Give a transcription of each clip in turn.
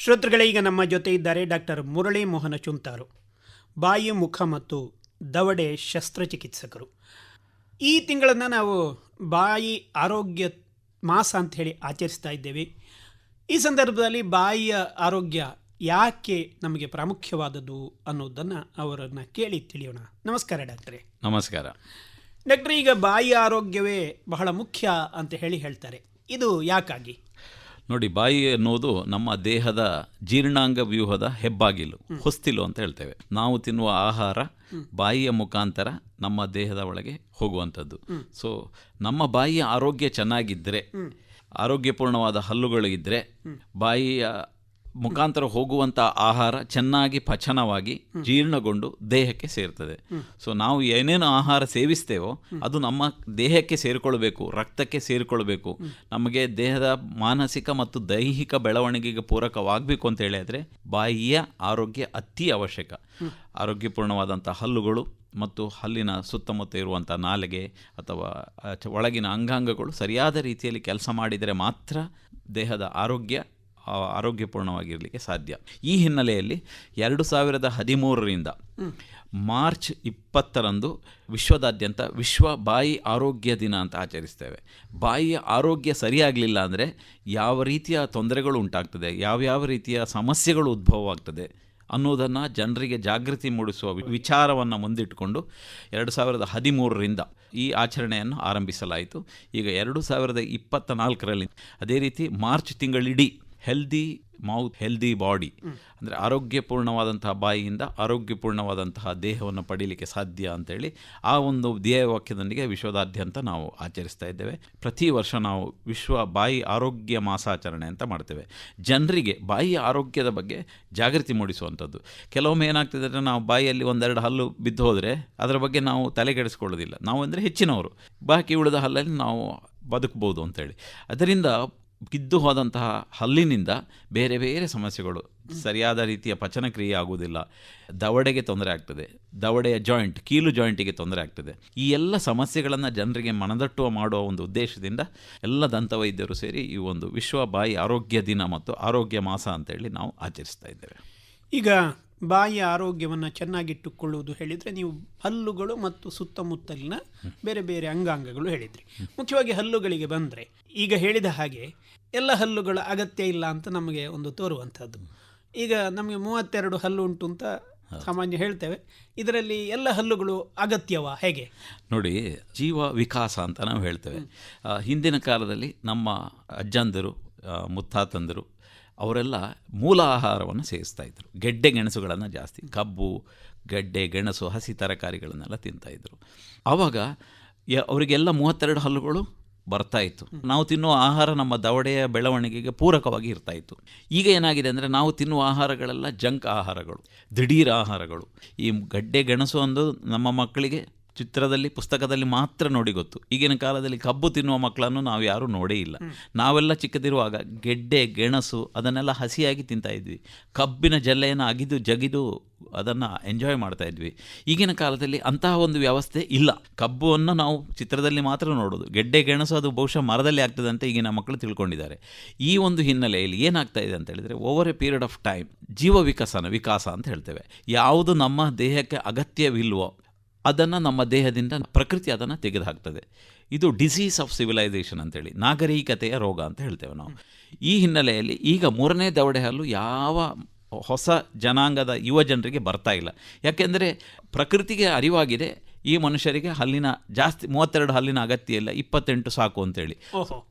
ಶ್ರೋತೃಗಳೇ ಈಗ ನಮ್ಮ ಜೊತೆ ಇದ್ದಾರೆ ಡಾಕ್ಟರ್ ಮುರಳಿ ಮೋಹನ ಚುಂತಾರು ಬಾಯಿ ಮುಖ ಮತ್ತು ದವಡೆ ಶಸ್ತ್ರಚಿಕಿತ್ಸಕರು ಈ ತಿಂಗಳನ್ನು ನಾವು ಬಾಯಿ ಆರೋಗ್ಯ ಮಾಸ ಅಂತ ಹೇಳಿ ಆಚರಿಸ್ತಾ ಇದ್ದೇವೆ. ಈ ಸಂದರ್ಭದಲ್ಲಿ ಬಾಯಿಯ ಆರೋಗ್ಯ ಯಾಕೆ ನಮಗೆ ಪ್ರಾಮುಖ್ಯವಾದದ್ದು ಅನ್ನೋದನ್ನು ಅವರನ್ನು ಕೇಳಿ ತಿಳಿಯೋಣ. ನಮಸ್ಕಾರ ಡಾಕ್ಟರೇ. ನಮಸ್ಕಾರ. ಡಾಕ್ಟರ್ ಈಗ ಬಾಯಿ ಆರೋಗ್ಯವೇ ಬಹಳ ಮುಖ್ಯ ಅಂತ ಹೇಳಿ ಹೇಳ್ತಾರೆ. ಇದು ಯಾಕಾಗಿ? ನೋಡಿ ಬಾಯಿ ಅನ್ನೋದು ನಮ್ಮ ದೇಹದ ಜೀರ್ಣಾಂಗ ವ್ಯೂಹದ ಹೆಬ್ಬಾಗಿಲು ಹೊಸ್ತಿಲು ಅಂತ ಹೇಳ್ತೇವೆ. ನಾವು ತಿನ್ನುವ ಆಹಾರ ಬಾಯಿಯ ಮುಖಾಂತರ ನಮ್ಮ ದೇಹದ ಒಳಗೆ ಹೋಗುವಂಥದ್ದು. ಸೊ ನಮ್ಮ ಬಾಯಿಯ ಆರೋಗ್ಯ ಚೆನ್ನಾಗಿದ್ದರೆ ಆರೋಗ್ಯಪೂರ್ಣವಾದ ಹಲ್ಲುಗಳು ಇದ್ದರೆ ಬಾಯಿಯ ಮುಖಾಂತರ ಹೋಗುವಂಥ ಆಹಾರ ಚೆನ್ನಾಗಿ ಪಚನವಾಗಿ ಜೀರ್ಣಗೊಂಡು ದೇಹಕ್ಕೆ ಸೇರ್ತದೆ. ಸೊ ನಾವು ಏನೇನು ಆಹಾರ ಸೇವಿಸ್ತೇವೋ ಅದು ನಮ್ಮ ದೇಹಕ್ಕೆ ಸೇರಿಕೊಳ್ಬೇಕು ರಕ್ತಕ್ಕೆ ಸೇರಿಕೊಳ್ಬೇಕು. ನಮಗೆ ದೇಹದ ಮಾನಸಿಕ ಮತ್ತು ದೈಹಿಕ ಬೆಳವಣಿಗೆಗೆ ಪೂರಕವಾಗಬೇಕು ಅಂತ ಹೇಳಿದ್ರೆ ಬಾಯಿಯ ಆರೋಗ್ಯ ಅತಿ ಅವಶ್ಯಕ. ಆರೋಗ್ಯಪೂರ್ಣವಾದಂಥ ಹಲ್ಲುಗಳು ಮತ್ತು ಹಲ್ಲಿನ ಸುತ್ತಮುತ್ತ ಇರುವಂಥ ನಾಲಿಗೆ ಅಥವಾ ಒಳಗಿನ ಅಂಗಾಂಗಗಳು ಸರಿಯಾದ ರೀತಿಯಲ್ಲಿ ಕೆಲಸ ಮಾಡಿದರೆ ಮಾತ್ರ ದೇಹದ ಆರೋಗ್ಯ ಆರೋಗ್ಯಪೂರ್ಣವಾಗಿರಲಿಕ್ಕೆ ಸಾಧ್ಯ. ಈ ಹಿನ್ನೆಲೆಯಲ್ಲಿ ಎರಡು ಸಾವಿರದ ಹದಿಮೂರರಿಂದ ಮಾರ್ಚ್ ಇಪ್ಪತ್ತರಂದು ವಿಶ್ವದಾದ್ಯಂತ ವಿಶ್ವ ಬಾಯಿ ಆರೋಗ್ಯ ದಿನ ಅಂತ ಆಚರಿಸ್ತೇವೆ. ಬಾಯಿಯ ಆರೋಗ್ಯ ಸರಿಯಾಗಲಿಲ್ಲ ಅಂದರೆ ಯಾವ ರೀತಿಯ ತೊಂದರೆಗಳು ಉಂಟಾಗ್ತದೆ, ಯಾವ್ಯಾವ ರೀತಿಯ ಸಮಸ್ಯೆಗಳು ಉದ್ಭವವಾಗ್ತದೆ ಅನ್ನೋದನ್ನು ಜನರಿಗೆ ಜಾಗೃತಿ ಮೂಡಿಸುವ ವಿಚಾರವನ್ನು ಮುಂದಿಟ್ಟುಕೊಂಡು ಎರಡು ಸಾವಿರದ ಹದಿಮೂರರಿಂದ ಈ ಆಚರಣೆಯನ್ನು ಆರಂಭಿಸಲಾಯಿತು. ಈಗ ಎರಡು ಸಾವಿರದ ಇಪ್ಪತ್ತ ನಾಲ್ಕರಲ್ಲಿ ಅದೇ ರೀತಿ ಮಾರ್ಚ್ ತಿಂಗಳಿಡೀ ಹೆಲ್ದಿ ಮೌತ್ ಹೆಲ್ದಿ ಬಾಡಿ ಅಂದರೆ ಆರೋಗ್ಯಪೂರ್ಣವಾದಂತಹ ಬಾಯಿಯಿಂದ ಆರೋಗ್ಯಪೂರ್ಣವಾದಂತಹ ದೇಹವನ್ನು ಪಡೀಲಿಕ್ಕೆ ಸಾಧ್ಯ ಅಂತೇಳಿ ಆ ಒಂದು ಧ್ಯೇಯವಾಕ್ಯದೊಂದಿಗೆ ವಿಶ್ವದಾದ್ಯಂತ ನಾವು ಆಚರಿಸ್ತಾ ಇದ್ದೇವೆ. ಪ್ರತಿ ವರ್ಷ ನಾವು ವಿಶ್ವ ಬಾಯಿ ಆರೋಗ್ಯ ಮಾಸಾಚರಣೆ ಅಂತ ಮಾಡ್ತೇವೆ. ಜನರಿಗೆ ಬಾಯಿಯ ಆರೋಗ್ಯದ ಬಗ್ಗೆ ಜಾಗೃತಿ ಮೂಡಿಸುವಂಥದ್ದು. ಕೆಲವೊಮ್ಮೆ ಏನಾಗ್ತದೆ ಅಂದರೆ ನಾವು ಬಾಯಿಯಲ್ಲಿ ಒಂದೆರಡು ಹಲ್ಲು ಬಿದ್ದು ಹೋದರೆ ಅದರ ಬಗ್ಗೆ ನಾವು ತಲೆಗೆಡಿಸ್ಕೊಳ್ಳೋದಿಲ್ಲ ನಾವು ಅಂದರೆ ಹೆಚ್ಚಿನವರು. ಬಾಕಿ ಉಳಿದ ಹಲ್ಲಲ್ಲಿ ನಾವು ಬದುಕ್ಬೋದು ಅಂತೇಳಿ. ಅದರಿಂದ ಬಿದ್ದು ಹೋದಂತಹ ಹಲ್ಲಿನಿಂದ ಬೇರೆ ಬೇರೆ ಸಮಸ್ಯೆಗಳು, ಸರಿಯಾದ ರೀತಿಯ ಪಚನಕ್ರಿಯೆ ಆಗುವುದಿಲ್ಲ. ದವಡೆಗೆ ತೊಂದರೆ ಆಗ್ತದೆ. ದವಡೆಯ ಜಾಯಿಂಟ್ ಕೀಲು ಜಾಯಿಂಟಿಗೆ ತೊಂದರೆ ಆಗ್ತದೆ. ಈ ಎಲ್ಲ ಸಮಸ್ಯೆಗಳನ್ನು ಜನರಿಗೆ ಮನದಟ್ಟುವ ಮಾಡುವ ಒಂದು ಉದ್ದೇಶದಿಂದ ಎಲ್ಲ ದಂತವೈದ್ಯರು ಸೇರಿ ಈ ಒಂದು ವಿಶ್ವ ಬಾಯಿ ಆರೋಗ್ಯ ದಿನ ಮತ್ತು ಆರೋಗ್ಯ ಮಾಸ ಅಂತೇಳಿ ನಾವು ಆಚರಿಸ್ತಾ ಇದ್ದೇವೆ. ಈಗ ಬಾಯಿಯ ಆರೋಗ್ಯವನ್ನು ಚೆನ್ನಾಗಿಟ್ಟುಕೊಳ್ಳುವುದು ಹೇಳಿದರೆ ನೀವು ಹಲ್ಲುಗಳು ಮತ್ತು ಸುತ್ತಮುತ್ತಲಿನ ಬೇರೆ ಬೇರೆ ಅಂಗಾಂಗಗಳು ಹೇಳಿದ್ರಿ. ಮುಖ್ಯವಾಗಿ ಹಲ್ಲುಗಳಿಗೆ ಬಂದರೆ ಈಗ ಹೇಳಿದ ಹಾಗೆ ಎಲ್ಲ ಹಲ್ಲುಗಳ ಅಗತ್ಯ ಇಲ್ಲ ಅಂತ ನಮಗೆ ಒಂದು ತೋರುವಂಥದ್ದು. ಈಗ ನಮಗೆ ಮೂವತ್ತೆರಡು ಹಲ್ಲು ಉಂಟು ಅಂತ ಸಾಮಾನ್ಯ ಹೇಳ್ತೇವೆ. ಇದರಲ್ಲಿ ಎಲ್ಲ ಹಲ್ಲುಗಳು ಅಗತ್ಯವ ಹೇಗೆ? ನೋಡಿ ಜೀವ ವಿಕಾಸ ಅಂತ ನಾವು ಹೇಳ್ತೇವೆ. ಹಿಂದಿನ ಕಾಲದಲ್ಲಿ ನಮ್ಮ ಅಜ್ಜಂದರು ಮುತ್ತಾತಂದರು ಅವರೆಲ್ಲ ಮೂಲ ಆಹಾರವನ್ನು ಸೇವಿಸ್ತಾ ಇದ್ದರು ಗೆಡ್ಡೆ ಗೆಣಸುಗಳನ್ನು ಜಾಸ್ತಿ, ಕಬ್ಬು, ಗೆಡ್ಡೆ, ಗೆಣಸು, ಹಸಿ ತರಕಾರಿಗಳನ್ನೆಲ್ಲ ತಿಂತಾಯಿದ್ರು ಆವಾಗ ಅವರಿಗೆಲ್ಲ ಮೂವತ್ತೆರಡು ಹಲ್ಲುಗಳು ಬರ್ತಾ ಇತ್ತು. ನಾವು ತಿನ್ನುವ ಆಹಾರ ನಮ್ಮ ದವಡೆಯ ಬೆಳವಣಿಗೆಗೆ ಪೂರಕವಾಗಿ ಇರ್ತಾ ಇತ್ತು. ಈಗ ಏನಾಗಿದೆ ಅಂದರೆ ನಾವು ತಿನ್ನುವ ಆಹಾರಗಳೆಲ್ಲ ಜಂಕ್ ಆಹಾರಗಳು, ದಿಢೀರ್ ಆಹಾರಗಳು. ಈ ಗಡ್ಡೆ ಗೆಣಸು ಅಂದು ನಮ್ಮ ಮಕ್ಕಳಿಗೆ ಚಿತ್ರದಲ್ಲಿ ಪುಸ್ತಕದಲ್ಲಿ ಮಾತ್ರ ನೋಡಿ ಗೊತ್ತು. ಈಗಿನ ಕಾಲದಲ್ಲಿ ಕಬ್ಬು ತಿನ್ನುವ ಮಕ್ಕಳನ್ನು ನಾವು ಯಾರೂ ನೋಡೇ ಇಲ್ಲ. ನಾವೆಲ್ಲ ಚಿಕ್ಕದಿರುವಾಗ ಗೆಡ್ಡೆ ಗೆಣಸು ಅದನ್ನೆಲ್ಲ ಹಸಿಯಾಗಿ ತಿಂತಾ ಇದ್ವಿ. ಕಬ್ಬಿನ ಜಲ್ಲೆಯನ್ನು ಅಗಿದು ಜಗಿದು ಅದನ್ನು ಎಂಜಾಯ್ ಮಾಡ್ತಾ ಇದ್ವಿ. ಈಗಿನ ಕಾಲದಲ್ಲಿ ಅಂತಹ ಒಂದು ವ್ಯವಸ್ಥೆ ಇಲ್ಲ. ಕಬ್ಬನ್ನು ನಾವು ಚಿತ್ರದಲ್ಲಿ ಮಾತ್ರ ನೋಡೋದು. ಗೆಡ್ಡೆ ಗೆಣಸು ಅದು ಬಹುಶಃ ಮರದಲ್ಲಿ ಆಗ್ತದೆ ಅಂತ ಈಗಿನ ಮಕ್ಕಳು ತಿಳ್ಕೊಂಡಿದ್ದಾರೆ. ಈ ಒಂದು ಹಿನ್ನೆಲೆಯಲ್ಲಿ ಏನಾಗ್ತಾ ಇದೆ ಅಂತ ಹೇಳಿದರೆ over a period of time ಜೀವ ವಿಕಸನ ವಿಕಾಸ ಅಂತ ಹೇಳ್ತೇವೆ. ಯಾವುದು ನಮ್ಮ ದೇಹಕ್ಕೆ ಅಗತ್ಯವಿಲ್ವೋ ಅದನ್ನು ನಮ್ಮ ದೇಹದಿಂದ ಪ್ರಕೃತಿ ಅದನ್ನು ತೆಗೆದುಹಾಕ್ತದೆ. ಇದು ಡಿಸೀಸ್ ಆಫ್ ಸಿವಿಲೈಸೇಷನ್ ಅಂತೇಳಿ, ನಾಗರಿಕತೆಯ ರೋಗ ಅಂತ ಹೇಳ್ತೇವೆ ನಾವು. ಈ ಹಿನ್ನೆಲೆಯಲ್ಲಿ ಈಗ ಮೂರನೇ ದವಡೆ ಹಲ್ಲು ಯಾವ ಹೊಸ ಜನಾಂಗದ ಯುವ ಜನರಿಗೆ ಬರ್ತಾ ಇಲ್ಲ. ಯಾಕೆಂದರೆ ಪ್ರಕೃತಿಗೆ ಅರಿವಾಗಿದೆ ಈ ಮನುಷ್ಯರಿಗೆ ಹಲ್ಲಿನ ಜಾಸ್ತಿ ಮೂವತ್ತೆರಡು ಹಲ್ಲಿನ ಅಗತ್ಯ ಇಲ್ಲ ಇಪ್ಪತ್ತೆಂಟು ಸಾಕು ಅಂತೇಳಿ.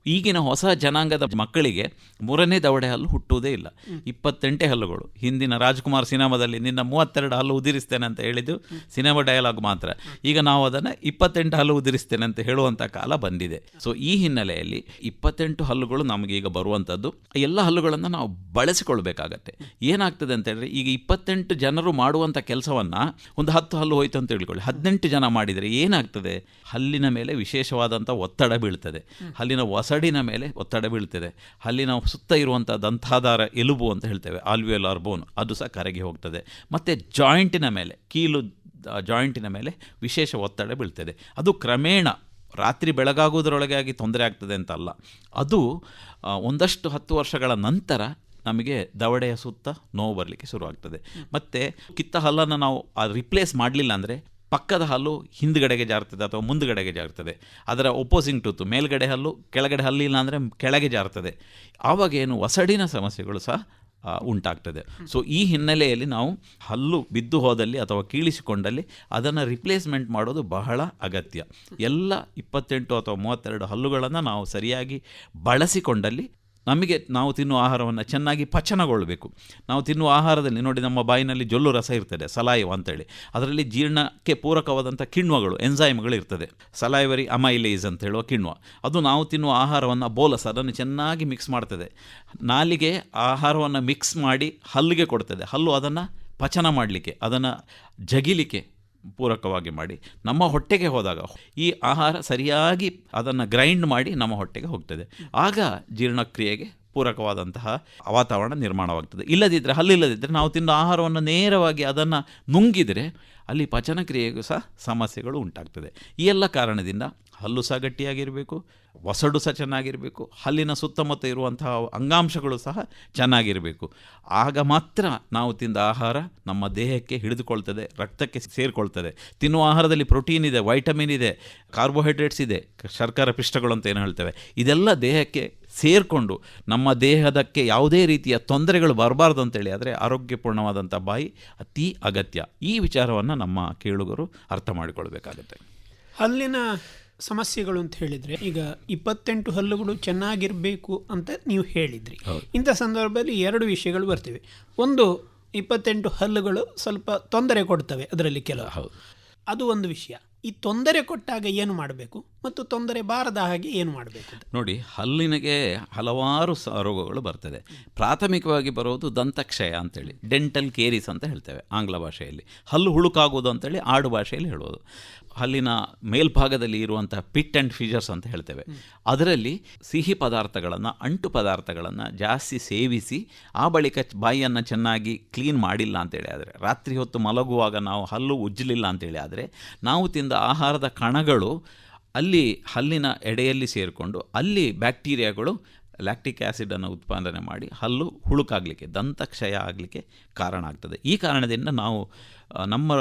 ಈಗಿನ ಹೊಸ ಜನಾಂಗದ ಮಕ್ಕಳಿಗೆ ಮೂರನೇ ದವಡೆ ಹಲ್ಲು ಹುಟ್ಟುವುದೇ ಇಲ್ಲ. ಇಪ್ಪತ್ತೆಂಟೇ ಹಲ್ಲುಗಳು. ಹಿಂದಿನ ರಾಜ್ಕುಮಾರ್ ಸಿನಿಮಾದಲ್ಲಿ ನಿನ್ನ ಮೂವತ್ತೆರಡು ಹಲ್ಲು ಉದಿರಿಸ್ತೇನೆ ಅಂತ ಹೇಳಿದ್ದು ಸಿನಿಮಾ ಡಯಲಾಗ್ ಮಾತ್ರ. ಈಗ ನಾವು ಅದನ್ನು ಇಪ್ಪತ್ತೆಂಟು ಹಲ್ಲು ಉದಿರಿಸ್ತೇನೆ ಅಂತ ಹೇಳುವಂಥ ಕಾಲ ಬಂದಿದೆ. ಸೊ ಈ ಹಿನ್ನೆಲೆಯಲ್ಲಿ ಇಪ್ಪತ್ತೆಂಟು ಹಲ್ಲುಗಳು ನಮಗೀಗ ಈಗ ಬರುವಂಥದ್ದು ಎಲ್ಲ ಹಲ್ಲುಗಳನ್ನು ನಾವು ಬಳಸಿಕೊಳ್ಬೇಕಾಗತ್ತೆ. ಏನಾಗ್ತದೆ ಅಂತ ಹೇಳಿದ್ರೆ ಈಗ ಇಪ್ಪತ್ತೆಂಟು ಜನರು ಮಾಡುವಂಥ ಕೆಲಸವನ್ನು ಒಂದು ಹತ್ತು ಹಲ್ಲು ಹೋಯ್ತು ಅಂತ ತಿಳ್ಕೊಳ್ಳಿ. ಹದಿನೆಂಟು ಜನ ಮಾಡಿದರೆ ಏನಾಗ್ತದೆ? ಹಲ್ಲಿನ ಮೇಲೆ ವಿಶೇಷವಾದಂಥ ಒತ್ತಡ ಬೀಳ್ತದೆ. ಹಲ್ಲಿನ ಒಸಡಿನ ಮೇಲೆ ಒತ್ತಡ ಬೀಳ್ತದೆ. ಹಲ್ಲಿನ ಸುತ್ತ ಇರುವಂಥ ದಂತಾಧಾರ ಎಲುಬು ಅಂತ ಹೇಳ್ತೇವೆ ಆಲ್ವಿಯೋಲಾರ್ ಬೋನ್ ಅದು ಸಹ ಕರಗಿ ಹೋಗ್ತದೆ. ಮತ್ತು ಜಾಯಿಂಟಿನ ಮೇಲೆ ಕೀಲು ಜಾಯಿಂಟಿನ ಮೇಲೆ ವಿಶೇಷ ಒತ್ತಡ ಬೀಳ್ತದೆ. ಅದು ಕ್ರಮೇಣ ರಾತ್ರಿ ಬೆಳಗಾಗುವುದರೊಳಗೆ ಆಗಿ ತೊಂದರೆ ಆಗ್ತದೆ ಅಂತ ಅಲ್ಲ ಅದು ಒಂದಷ್ಟು ಹತ್ತು ವರ್ಷಗಳ ನಂತರ ನಮಗೆ ದವಡೆಯ ಸುತ್ತ ನೋವು ಬರಲಿಕ್ಕೆ ಶುರುವಾಗ್ತದೆ. ಮತ್ತು ಕಿತ್ತ ಹಲ್ಲನ್ನು ನಾವು ರಿಪ್ಲೇಸ್ ಮಾಡಲಿಲ್ಲ ಅಂದರೆ ಪಕ್ಕದ ಹಲ್ಲು ಹಿಂದ್ಗಡೆಗೆ ಜಾರ್ತದೆ ಅಥವಾ ಮುಂದ್ಗಡೆಗೆ ಜಾರ್ತದೆ ಅದರ ಒಪೋಸಿಂಗ್ ಟೂತು ಮೇಲ್ಗಡೆ ಹಲ್ಲು, ಕೆಳಗಡೆ ಹಲ್ಲಿಲ್ಲ ಅಂದರೆ ಕೆಳಗೆ ಜಾರ್ತದೆ ಆವಾಗ ಏನು ಒಸಡಿನ ಸಮಸ್ಯೆಗಳು ಸಹ ಉಂಟಾಗ್ತದೆ. ಸೊ ಈ ಹಿನ್ನೆಲೆಯಲ್ಲಿ ನಾವು ಹಲ್ಲು ಬಿದ್ದು ಹೋದಲ್ಲಿ ಅಥವಾ ಕೀಳಿಸಿಕೊಂಡಲ್ಲಿ ಅದನ್ನು ರಿಪ್ಲೇಸ್ಮೆಂಟ್ ಮಾಡೋದು ಬಹಳ ಅಗತ್ಯ. ಎಲ್ಲ ಇಪ್ಪತ್ತೆಂಟು ಅಥವಾ ಮೂವತ್ತೆರಡು ಹಲ್ಲುಗಳನ್ನು ನಾವು ಸರಿಯಾಗಿ ಬಳಸಿಕೊಂಡಲ್ಲಿ ನಮಗೆ ನಾವು ತಿನ್ನುವ ಆಹಾರವನ್ನು ಚೆನ್ನಾಗಿ ಪಚನಗೊಳ್ಳಬೇಕು. ನಾವು ತಿನ್ನುವ ಆಹಾರದಲ್ಲಿ ನೋಡಿ ನಮ್ಮ ಬಾಯಿನಲ್ಲಿ ಜೊಲ್ಲು ರಸ ಇರ್ತದೆ, ಸಲಾಯವ ಅಂತೇಳಿ. ಅದರಲ್ಲಿ ಜೀರ್ಣಕ್ಕೆ ಪೂರಕವಾದಂಥ ಕಿಣ್ವಗಳು ಎಂಜೈಮ್ಗಳು ಇರ್ತದೆ. ಸಲಾಯವರಿ ಅಮೈಲೇಸ್ ಅಂತ ಹೇಳುವ ಕಿಣ್ವ. ಅದು ನಾವು ತಿನ್ನುವ ಆಹಾರವನ್ನು ಬೋಲಸ್, ಅದನ್ನು ಚೆನ್ನಾಗಿ ಮಿಕ್ಸ್ ಮಾಡ್ತದೆ. ನಾಲಿಗೆ ಆಹಾರವನ್ನು ಮಿಕ್ಸ್ ಮಾಡಿ ಹಲ್ಲಿಗೆ ಕೊಡ್ತದೆ. ಹಲ್ಲು ಅದನ್ನು ಪಚನ ಮಾಡಲಿಕ್ಕೆ, ಅದನ್ನು ಜಗಿಲಿಕ್ಕೆ ಪೂರಕವಾಗಿ ಮಾಡಿ ನಮ್ಮ ಹೊಟ್ಟೆಗೆ ಹೋದಾಗ ಈ ಆಹಾರ ಸರಿಯಾಗಿ ಅದನ್ನು ಗ್ರೈಂಡ್ ಮಾಡಿ ನಮ್ಮ ಹೊಟ್ಟೆಗೆ ಹೋಗ್ತದೆ. ಆಗ ಜೀರ್ಣಕ್ರಿಯೆಗೆ ಪೂರಕವಾದಂತಹ ವಾತಾವರಣ ನಿರ್ಮಾಣವಾಗ್ತದೆ. ಇಲ್ಲದಿದ್ದರೆ ಹಲ್ಲಿಲ್ಲದಿದ್ದರೆ ನಾವು ತಿನ್ನೋ ಆಹಾರವನ್ನು ನೇರವಾಗಿ ಅದನ್ನು ನುಂಗಿದರೆ ಅಲ್ಲಿ ಪಚನ ಕ್ರಿಯೆಗೂ ಸಹ ಸಮಸ್ಯೆಗಳು ಉಂಟಾಗ್ತದೆ. ಈ ಎಲ್ಲ ಕಾರಣದಿಂದ ಹಲ್ಲು ಸಹ ಗಟ್ಟಿಯಾಗಿರಬೇಕು, ಒಸಡು ಸಹ ಚೆನ್ನಾಗಿರಬೇಕು, ಹಲ್ಲಿನ ಸುತ್ತಮುತ್ತ ಇರುವಂತಹ ಅಂಗಾಂಶಗಳು ಸಹ ಚೆನ್ನಾಗಿರಬೇಕು. ಆಗ ಮಾತ್ರ ನಾವು ತಿಂದ ಆಹಾರ ನಮ್ಮ ದೇಹಕ್ಕೆ ಹಿಡಿದುಕೊಳ್ತದೆ, ರಕ್ತಕ್ಕೆ ಸೇರಿಕೊಳ್ತದೆ. ತಿನ್ನುವ ಆಹಾರದಲ್ಲಿ ಪ್ರೋಟೀನ್ ಇದೆ, ವೈಟಮಿನ್ ಇದೆ, ಕಾರ್ಬೋಹೈಡ್ರೇಟ್ಸ್ ಇದೆ, ಶರ್ಕರ ಪಿಷ್ಟಗಳು ಅಂತ ಏನು ಹೇಳ್ತೇವೆ. ಇದೆಲ್ಲ ದೇಹಕ್ಕೆ ಸೇರಿಕೊಂಡು ನಮ್ಮ ದೇಹದಕ್ಕೆ ಯಾವುದೇ ರೀತಿಯ ತೊಂದರೆಗಳು ಬರಬಾರ್ದು ಅಂತೇಳಿ ಆದರೆ ಆರೋಗ್ಯಪೂರ್ಣವಾದಂಥ ಬಾಯಿ ಅತಿ ಅಗತ್ಯ. ಈ ವಿಚಾರವನ್ನು ನಮ್ಮ ಕೇಳುಗರು ಅರ್ಥ ಮಾಡಿಕೊಳ್ಬೇಕಾಗತ್ತೆ. ಹಲ್ಲಿನ ಸಮಸ್ಯೆಗಳು ಅಂತ ಹೇಳಿದರೆ ಈಗ ಇಪ್ಪತ್ತೆಂಟು ಹಲ್ಲುಗಳು ಚೆನ್ನಾಗಿರಬೇಕು ಅಂತ ನೀವು ಹೇಳಿದ್ರಿ. ಇಂಥ ಸಂದರ್ಭದಲ್ಲಿ ಎರಡು ವಿಷಯಗಳು ಬರ್ತಿವೆ. ಒಂದು ಇಪ್ಪತ್ತೆಂಟು ಹಲ್ಲುಗಳು ಸ್ವಲ್ಪ ತೊಂದರೆ ಕೊಡ್ತವೆ ಅದರಲ್ಲಿ ಕೆಲವು. ಅದು ಒಂದು ವಿಷಯ. ಈ ತೊಂದರೆ ಕೊಟ್ಟಾಗ ಏನು ಮಾಡಬೇಕು? ಮತ್ತು ತೊಂದರೆ ಬಾರದ ಹಾಗೆ ಏನು ಮಾಡಬೇಕು ನೋಡಿ, ಹಲ್ಲಿನಿಗೆ ಹಲವಾರು ರೋಗಗಳು ಬರ್ತದೆ. ಪ್ರಾಥಮಿಕವಾಗಿ ಬರೋದು ದಂತಕ್ಷಯ ಅಂತೇಳಿ, ಡೆಂಟಲ್ ಕೇರಿಸ್ ಅಂತ ಹೇಳ್ತೇವೆ ಆಂಗ್ಲ ಭಾಷೆಯಲ್ಲಿ. ಹಲ್ಲು ಹುಳುಕಾಗುವುದು ಅಂತೇಳಿ ಆಡು ಭಾಷೆಯಲ್ಲಿ ಹೇಳೋದು. ಹಲ್ಲಿನ ಮೇಲ್ಭಾಗದಲ್ಲಿ ಇರುವಂಥ ಪಿಟ್ ಆ್ಯಂಡ್ ಫಿಜರ್ಸ್ ಅಂತ ಹೇಳ್ತೇವೆ. ಅದರಲ್ಲಿ ಸಿಹಿ ಪದಾರ್ಥಗಳನ್ನು, ಅಂಟು ಪದಾರ್ಥಗಳನ್ನು ಜಾಸ್ತಿ ಸೇವಿಸಿ, ಆ ಬಳಿಕ ಬಾಯಿಯನ್ನು ಚೆನ್ನಾಗಿ ಕ್ಲೀನ್ ಮಾಡಿಲ್ಲ ಅಂತೇಳಿ ಆದರೆ, ರಾತ್ರಿ ಹೊತ್ತು ಮಲಗುವಾಗ ನಾವು ಹಲ್ಲು ಉಜ್ಜಲಿಲ್ಲ ಅಂತೇಳಿ ಆದರೆ, ನಾವು ತಿಂದ ಆಹಾರದ ಕಣಗಳು ಅಲ್ಲಿ ಹಲ್ಲಿನ ಎಡೆಯಲ್ಲಿ ಸೇರಿಕೊಂಡು ಅಲ್ಲಿ ಬ್ಯಾಕ್ಟೀರಿಯಾಗಳು ಲ್ಯಾಕ್ಟಿಕ್ ಆ್ಯಸಿಡನ್ನು ಉತ್ಪಾದನೆ ಮಾಡಿ ಹಲ್ಲು ಹುಳುಕಾಗಲಿಕ್ಕೆ, ದಂತಕ್ಷಯ ಆಗಲಿಕ್ಕೆ ಕಾರಣ ಆಗ್ತದೆ. ಈ ಕಾರಣದಿಂದ ನಾವು ನಮ್ಮ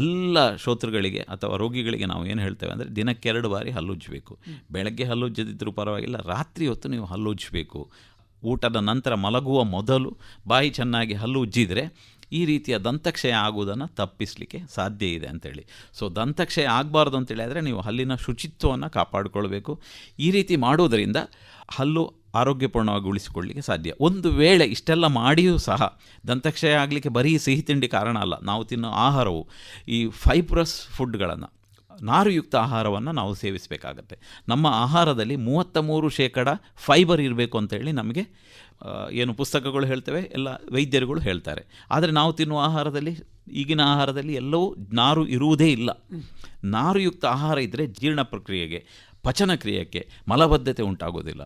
ಎಲ್ಲ ಶ್ರೋತೃಗಳಿಗೆ ಅಥವಾ ರೋಗಿಗಳಿಗೆ ನಾವು ಏನು ಹೇಳ್ತೇವೆ ಅಂದರೆ ದಿನಕ್ಕೆ ಎರಡು ಬಾರಿ ಹಲ್ಲುಜ್ಜಬೇಕು ಬೆಳಗ್ಗೆ ಹಲ್ಲುಜ್ಜದಿದ್ದರೂ ಪರವಾಗಿಲ್ಲ, ರಾತ್ರಿ ಹೊತ್ತು ನೀವು ಹಲ್ಲುಜ್ಜಬೇಕು ಊಟದ ನಂತರ ಮಲಗುವ ಮೊದಲು ಬಾಯಿ ಚೆನ್ನಾಗಿ ಹಲ್ಲು ಉಜ್ಜಿದರೆ ಈ ರೀತಿಯ ದಂತಕ್ಷಯ ಆಗುವುದನ್ನು ತಪ್ಪಿಸಲಿಕ್ಕೆ ಸಾಧ್ಯ ಇದೆ ಅಂತೇಳಿ. ಸೊ ದಂತಕ್ಷಯ ಆಗಬಾರ್ದು ಅಂತೇಳಿ ಆದರೆ ನೀವು ಹಲ್ಲಿನ ಶುಚಿತ್ವವನ್ನು ಕಾಪಾಡಿಕೊಳ್ಬೇಕು. ಈ ರೀತಿ ಮಾಡುವುದರಿಂದ ಹಲ್ಲು ಆರೋಗ್ಯಪೂರ್ಣವಾಗಿ ಉಳಿಸಿಕೊಳ್ಳಲಿಕ್ಕೆ ಸಾಧ್ಯ. ಒಂದು ವೇಳೆ ಇಷ್ಟೆಲ್ಲ ಮಾಡಿಯೂ ಸಹ ದಂತಕ್ಷಯ ಆಗಲಿಕ್ಕೆ ಬರೀ ಸಿಹಿ ತಿಂಡಿ ಕಾರಣ ಅಲ್ಲ, ನಾವು ತಿನ್ನೋ ಆಹಾರವು ಈ ಫೈಬ್ರಸ್ ಫುಡ್ಗಳನ್ನು ನಾರುಯುಕ್ತ ಆಹಾರವನ್ನು ನಾವು ಸೇವಿಸಬೇಕಾಗತ್ತೆ. ನಮ್ಮ ಆಹಾರದಲ್ಲಿ ಮೂವತ್ತ ಮೂರು ಶೇಕಡ ಫೈಬರ್ ಇರಬೇಕು ಅಂತೇಳಿ ನಮಗೆ ಏನು ಪುಸ್ತಕಗಳು ಹೇಳ್ತವೆ, ಎಲ್ಲ ವೈದ್ಯರುಗಳು ಹೇಳ್ತಾರೆ. ಆದರೆ ನಾವು ತಿನ್ನುವ ಆಹಾರದಲ್ಲಿ, ಈಗಿನ ಆಹಾರದಲ್ಲಿ ಎಲ್ಲವೂ ನಾರು ಇರುವುದೇ ಇಲ್ಲ. ನಾರುಯುಕ್ತ ಆಹಾರ ಇದ್ದರೆ ಜೀರ್ಣ ಪ್ರಕ್ರಿಯೆಗೆ. ಪಚನ ಕ್ರಿಯೆಗೆ ಮಲಬದ್ಧತೆ ಉಂಟಾಗೋದಿಲ್ಲ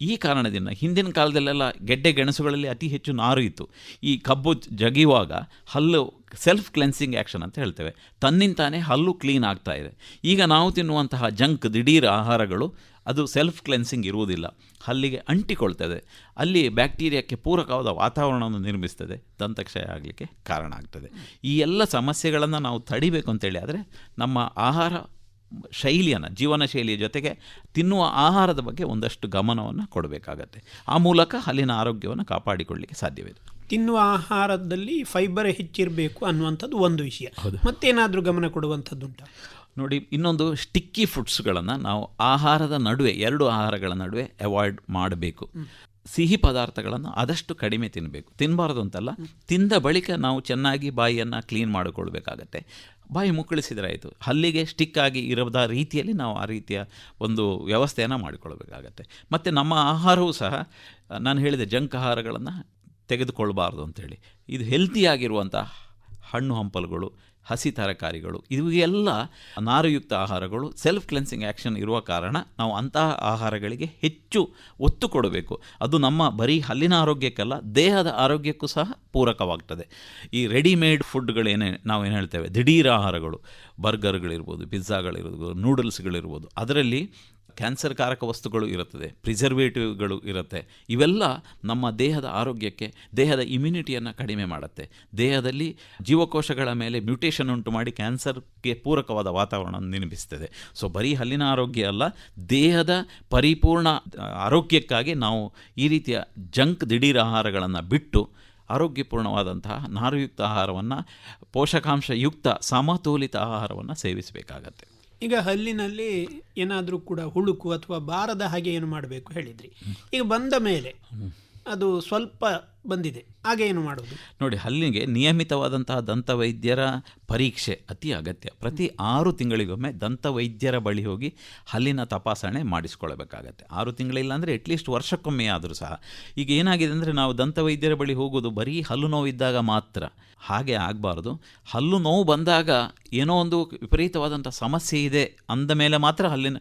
ಈ ಕಾರಣದಿಂದ ಹಿಂದಿನ ಕಾಲದಲ್ಲೆಲ್ಲ ಗೆಡ್ಡೆ ಗೆಣಸುಗಳಲ್ಲಿ ಅತಿ ಹೆಚ್ಚು ನಾರು ಇತ್ತು. ಈ ಕಬ್ಬು ಜಗಿಯುವಾಗ ಹಲ್ಲು ಸೆಲ್ಫ್ ಕ್ಲೆನ್ಸಿಂಗ್ ಆ್ಯಕ್ಷನ್ ಅಂತ ಹೇಳ್ತೇವೆ. ತನ್ನಿಂತಾನೇ ಹಲ್ಲು ಕ್ಲೀನ್ ಆಗ್ತಾ ಇದೆ. ಈಗ ನಾವು ತಿನ್ನುವಂತಹ ಜಂಕ್ ದಿಢೀರ್ ಆಹಾರಗಳು ಅದು ಸೆಲ್ಫ್ ಕ್ಲೆನ್ಸಿಂಗ್ ಇರುವುದಿಲ್ಲ. ಹಲ್ಲಿಗೆ ಅಂಟಿಕೊಳ್ತದೆ. ಅಲ್ಲಿ ಬ್ಯಾಕ್ಟೀರಿಯಾಕ್ಕೆ ಪೂರಕವಾದ ವಾತಾವರಣವನ್ನು ನಿರ್ಮಿಸ್ತದೆ. ದಂತಕ್ಷಯ ಆಗಲಿಕ್ಕೆ ಕಾರಣ ಆಗ್ತದೆ. ಈ ಎಲ್ಲ ಸಮಸ್ಯೆಗಳನ್ನು ನಾವು ತಡಿಬೇಕು ಅಂತೇಳಿ ಆದರೆ ನಮ್ಮ ಆಹಾರ ಶೈಲಿಯನ್ನು ಜೀವನ ಶೈಲಿಯ ಜೊತೆಗೆ ತಿನ್ನುವ ಆಹಾರದ ಬಗ್ಗೆ ಒಂದಷ್ಟು ಗಮನವನ್ನು ಕೊಡಬೇಕಾಗತ್ತೆ. ಆ ಮೂಲಕ ಹಲ್ಲಿನ ಆರೋಗ್ಯವನ್ನು ಕಾಪಾಡಿಕೊಳ್ಳಲಿಕ್ಕೆ ಸಾಧ್ಯವಿದೆ. ತಿನ್ನುವ ಆಹಾರದಲ್ಲಿ ಫೈಬರ್ ಹೆಚ್ಚಿರಬೇಕು ಅನ್ನುವಂಥದ್ದು ಒಂದು ವಿಷಯ. ಮತ್ತೇನಾದರೂ ಗಮನ ಕೊಡುವಂಥದ್ದುಂಟ? ನೋಡಿ ಇನ್ನೊಂದು ಸ್ಟಿಕ್ಕಿ ಫುಡ್ಸ್ಗಳನ್ನು ನಾವು ಆಹಾರದ ನಡುವೆ ಎರಡು ಆಹಾರಗಳ ನಡುವೆ ಅವಾಯ್ಡ್ ಮಾಡಬೇಕು. ಸಿಹಿ ಪದಾರ್ಥಗಳನ್ನು ಆದಷ್ಟು ಕಡಿಮೆ ತಿನ್ನಬೇಕು ತಿನ್ನಬಾರ್ದು ಅಂತಲ್ಲ ತಿಂದ ಬಳಿಕ ನಾವು ಚೆನ್ನಾಗಿ ಬಾಯಿಯನ್ನು ಕ್ಲೀನ್ ಮಾಡಿಕೊಳ್ಬೇಕಾಗತ್ತೆ. ಬಾಯಿ ಮುಕ್ಕಳಿಸಿದ್ರೆ ಆಯಿತು. ಹಲ್ಲಿಗೆ ಸ್ಟಿಕ್ ಆಗಿ ಇರದ ರೀತಿಯಲ್ಲಿ ನಾವು ಆ ರೀತಿಯ ಒಂದು ವ್ಯವಸ್ಥೆಯನ್ನು ಮಾಡಿಕೊಳ್ಬೇಕಾಗತ್ತೆ. ಮತ್ತು ನಮ್ಮ ಆಹಾರವೂ ಸಹ ನಾನು ಹೇಳಿದೆ ಜಂಕ್ ಆಹಾರಗಳನ್ನು ತೆಗೆದುಕೊಳ್ಬಾರ್ದು ಅಂತೇಳಿ ಇದು ಹೆಲ್ತಿಯಾಗಿರುವಂಥ ಹಣ್ಣು ಹಂಪಲುಗಳು ಹಸಿ ತರಕಾರಿಗಳು. ಇವೆಲ್ಲ ನಾರುಯುಕ್ತ ಆಹಾರಗಳು. ಸೆಲ್ಫ್ ಕ್ಲೆನ್ಸಿಂಗ್ ಆ್ಯಕ್ಷನ್ ಇರುವ ಕಾರಣ ನಾವು ಅಂತಹ ಆಹಾರಗಳಿಗೆ ಹೆಚ್ಚು ಒತ್ತು ಕೊಡಬೇಕು. ಅದು ನಮ್ಮ ಬರೀ ಹಲ್ಲಿನ ಆರೋಗ್ಯಕ್ಕಲ್ಲ, ದೇಹದ ಆರೋಗ್ಯಕ್ಕೂ ಸಹ ಪೂರಕವಾಗ್ತದೆ. ಈ ರೆಡಿಮೇಡ್ ಫುಡ್ಗಳೇನೇ ನಾವು ಏನು ಹೇಳ್ತೇವೆ? ದಿಢೀರ ಆಹಾರಗಳು. ಬರ್ಗರ್ಗಳಿರ್ಬೋದು ಪಿಜ್ಜಾಗಳಿರ್ಬೋದು ನೂಡಲ್ಸ್ಗಳಿರ್ಬೋದು ಅದರಲ್ಲಿ ಕ್ಯಾನ್ಸರ್ ಕಾರಕ ವಸ್ತುಗಳು ಇರುತ್ತದೆ, ಪ್ರಿಸರ್ವೇಟಿವ್ಗಳು ಇರುತ್ತೆ. ಇವೆಲ್ಲ ನಮ್ಮ ದೇಹದ ಆರೋಗ್ಯಕ್ಕೆ, ದೇಹದ ಇಮ್ಯುನಿಟಿಯನ್ನು ಕಡಿಮೆ ಮಾಡುತ್ತೆ. ದೇಹದಲ್ಲಿ ಜೀವಕೋಶಗಳ ಮೇಲೆ ಮ್ಯೂಟೇಷನ್ ಉಂಟು ಮಾಡಿ ಕ್ಯಾನ್ಸರ್ಗೆ ಪೂರಕವಾದ ವಾತಾವರಣ ನಿರ್ಮಿಸ್ತದೆ. ಸೊ ಬರೀ ಹಲ್ಲಿನ ಆರೋಗ್ಯ ಅಲ್ಲ, ದೇಹದ ಪರಿಪೂರ್ಣ ಆರೋಗ್ಯಕ್ಕಾಗಿ ನಾವು ಈ ರೀತಿಯ ಜಂಕ್ ದಿಢೀರ್ ಆಹಾರಗಳನ್ನು ಬಿಟ್ಟು ಆರೋಗ್ಯಪೂರ್ಣವಾದಂತಹ ನಾರುಯುಕ್ತ ಆಹಾರವನ್ನು, ಪೋಷಕಾಂಶಯುಕ್ತ ಸಮತೋಲಿತ ಆಹಾರವನ್ನು ಸೇವಿಸಬೇಕಾಗತ್ತೆ. ಈಗ ಹಲ್ಲಿನಲ್ಲಿ ಏನಾದರೂ ಕೂಡ ಹುಳುಕು ಅಥವಾ ಬಾರದ ಹಾಗೆ ಏನು ಮಾಡಬೇಕು ಹೇಳಿದ್ರಿ. ಈಗ ಬಂದ ಮೇಲೆ ಅದು ಸ್ವಲ್ಪ ಬಂದಿದೆ. ಹಾಗೆ ಏನು ಮಾಡೋದು ನೋಡಿ, ಹಲ್ಲಿಗೆ ನಿಯಮಿತವಾದಂತಹ ದಂತವೈದ್ಯರ ಪರೀಕ್ಷೆ ಅತಿ ಅಗತ್ಯ. ಪ್ರತಿ ಆರು ತಿಂಗಳಿಗೊಮ್ಮೆ ದಂತವೈದ್ಯರ ಬಳಿ ಹೋಗಿ ಹಲ್ಲಿನ ತಪಾಸಣೆ ಮಾಡಿಸ್ಕೊಳ್ಬೇಕಾಗತ್ತೆ ಆರು ತಿಂಗಳಿಲ್ಲ ಅಂದರೆ ಅಟ್ಲೀಸ್ಟ್ ವರ್ಷಕ್ಕೊಮ್ಮೆ ಆದರೂ ಸಹ. ಈಗ ಏನಾಗಿದೆ ಅಂದರೆ ನಾವು ದಂತವೈದ್ಯರ ಬಳಿ ಹೋಗೋದು ಬರೀ ಹಲ್ಲು ನೋವಿದ್ದಾಗ ಮಾತ್ರ. ಹಾಗೆ ಆಗಬಾರ್ದು. ಹಲ್ಲು ನೋವು ಬಂದಾಗ ಏನೋ ಒಂದು ವಿಪರೀತವಾದಂಥ ಸಮಸ್ಯೆ ಇದೆ ಅಂದ ಮೇಲೆ ಮಾತ್ರ ಹಲ್ಲಿನ,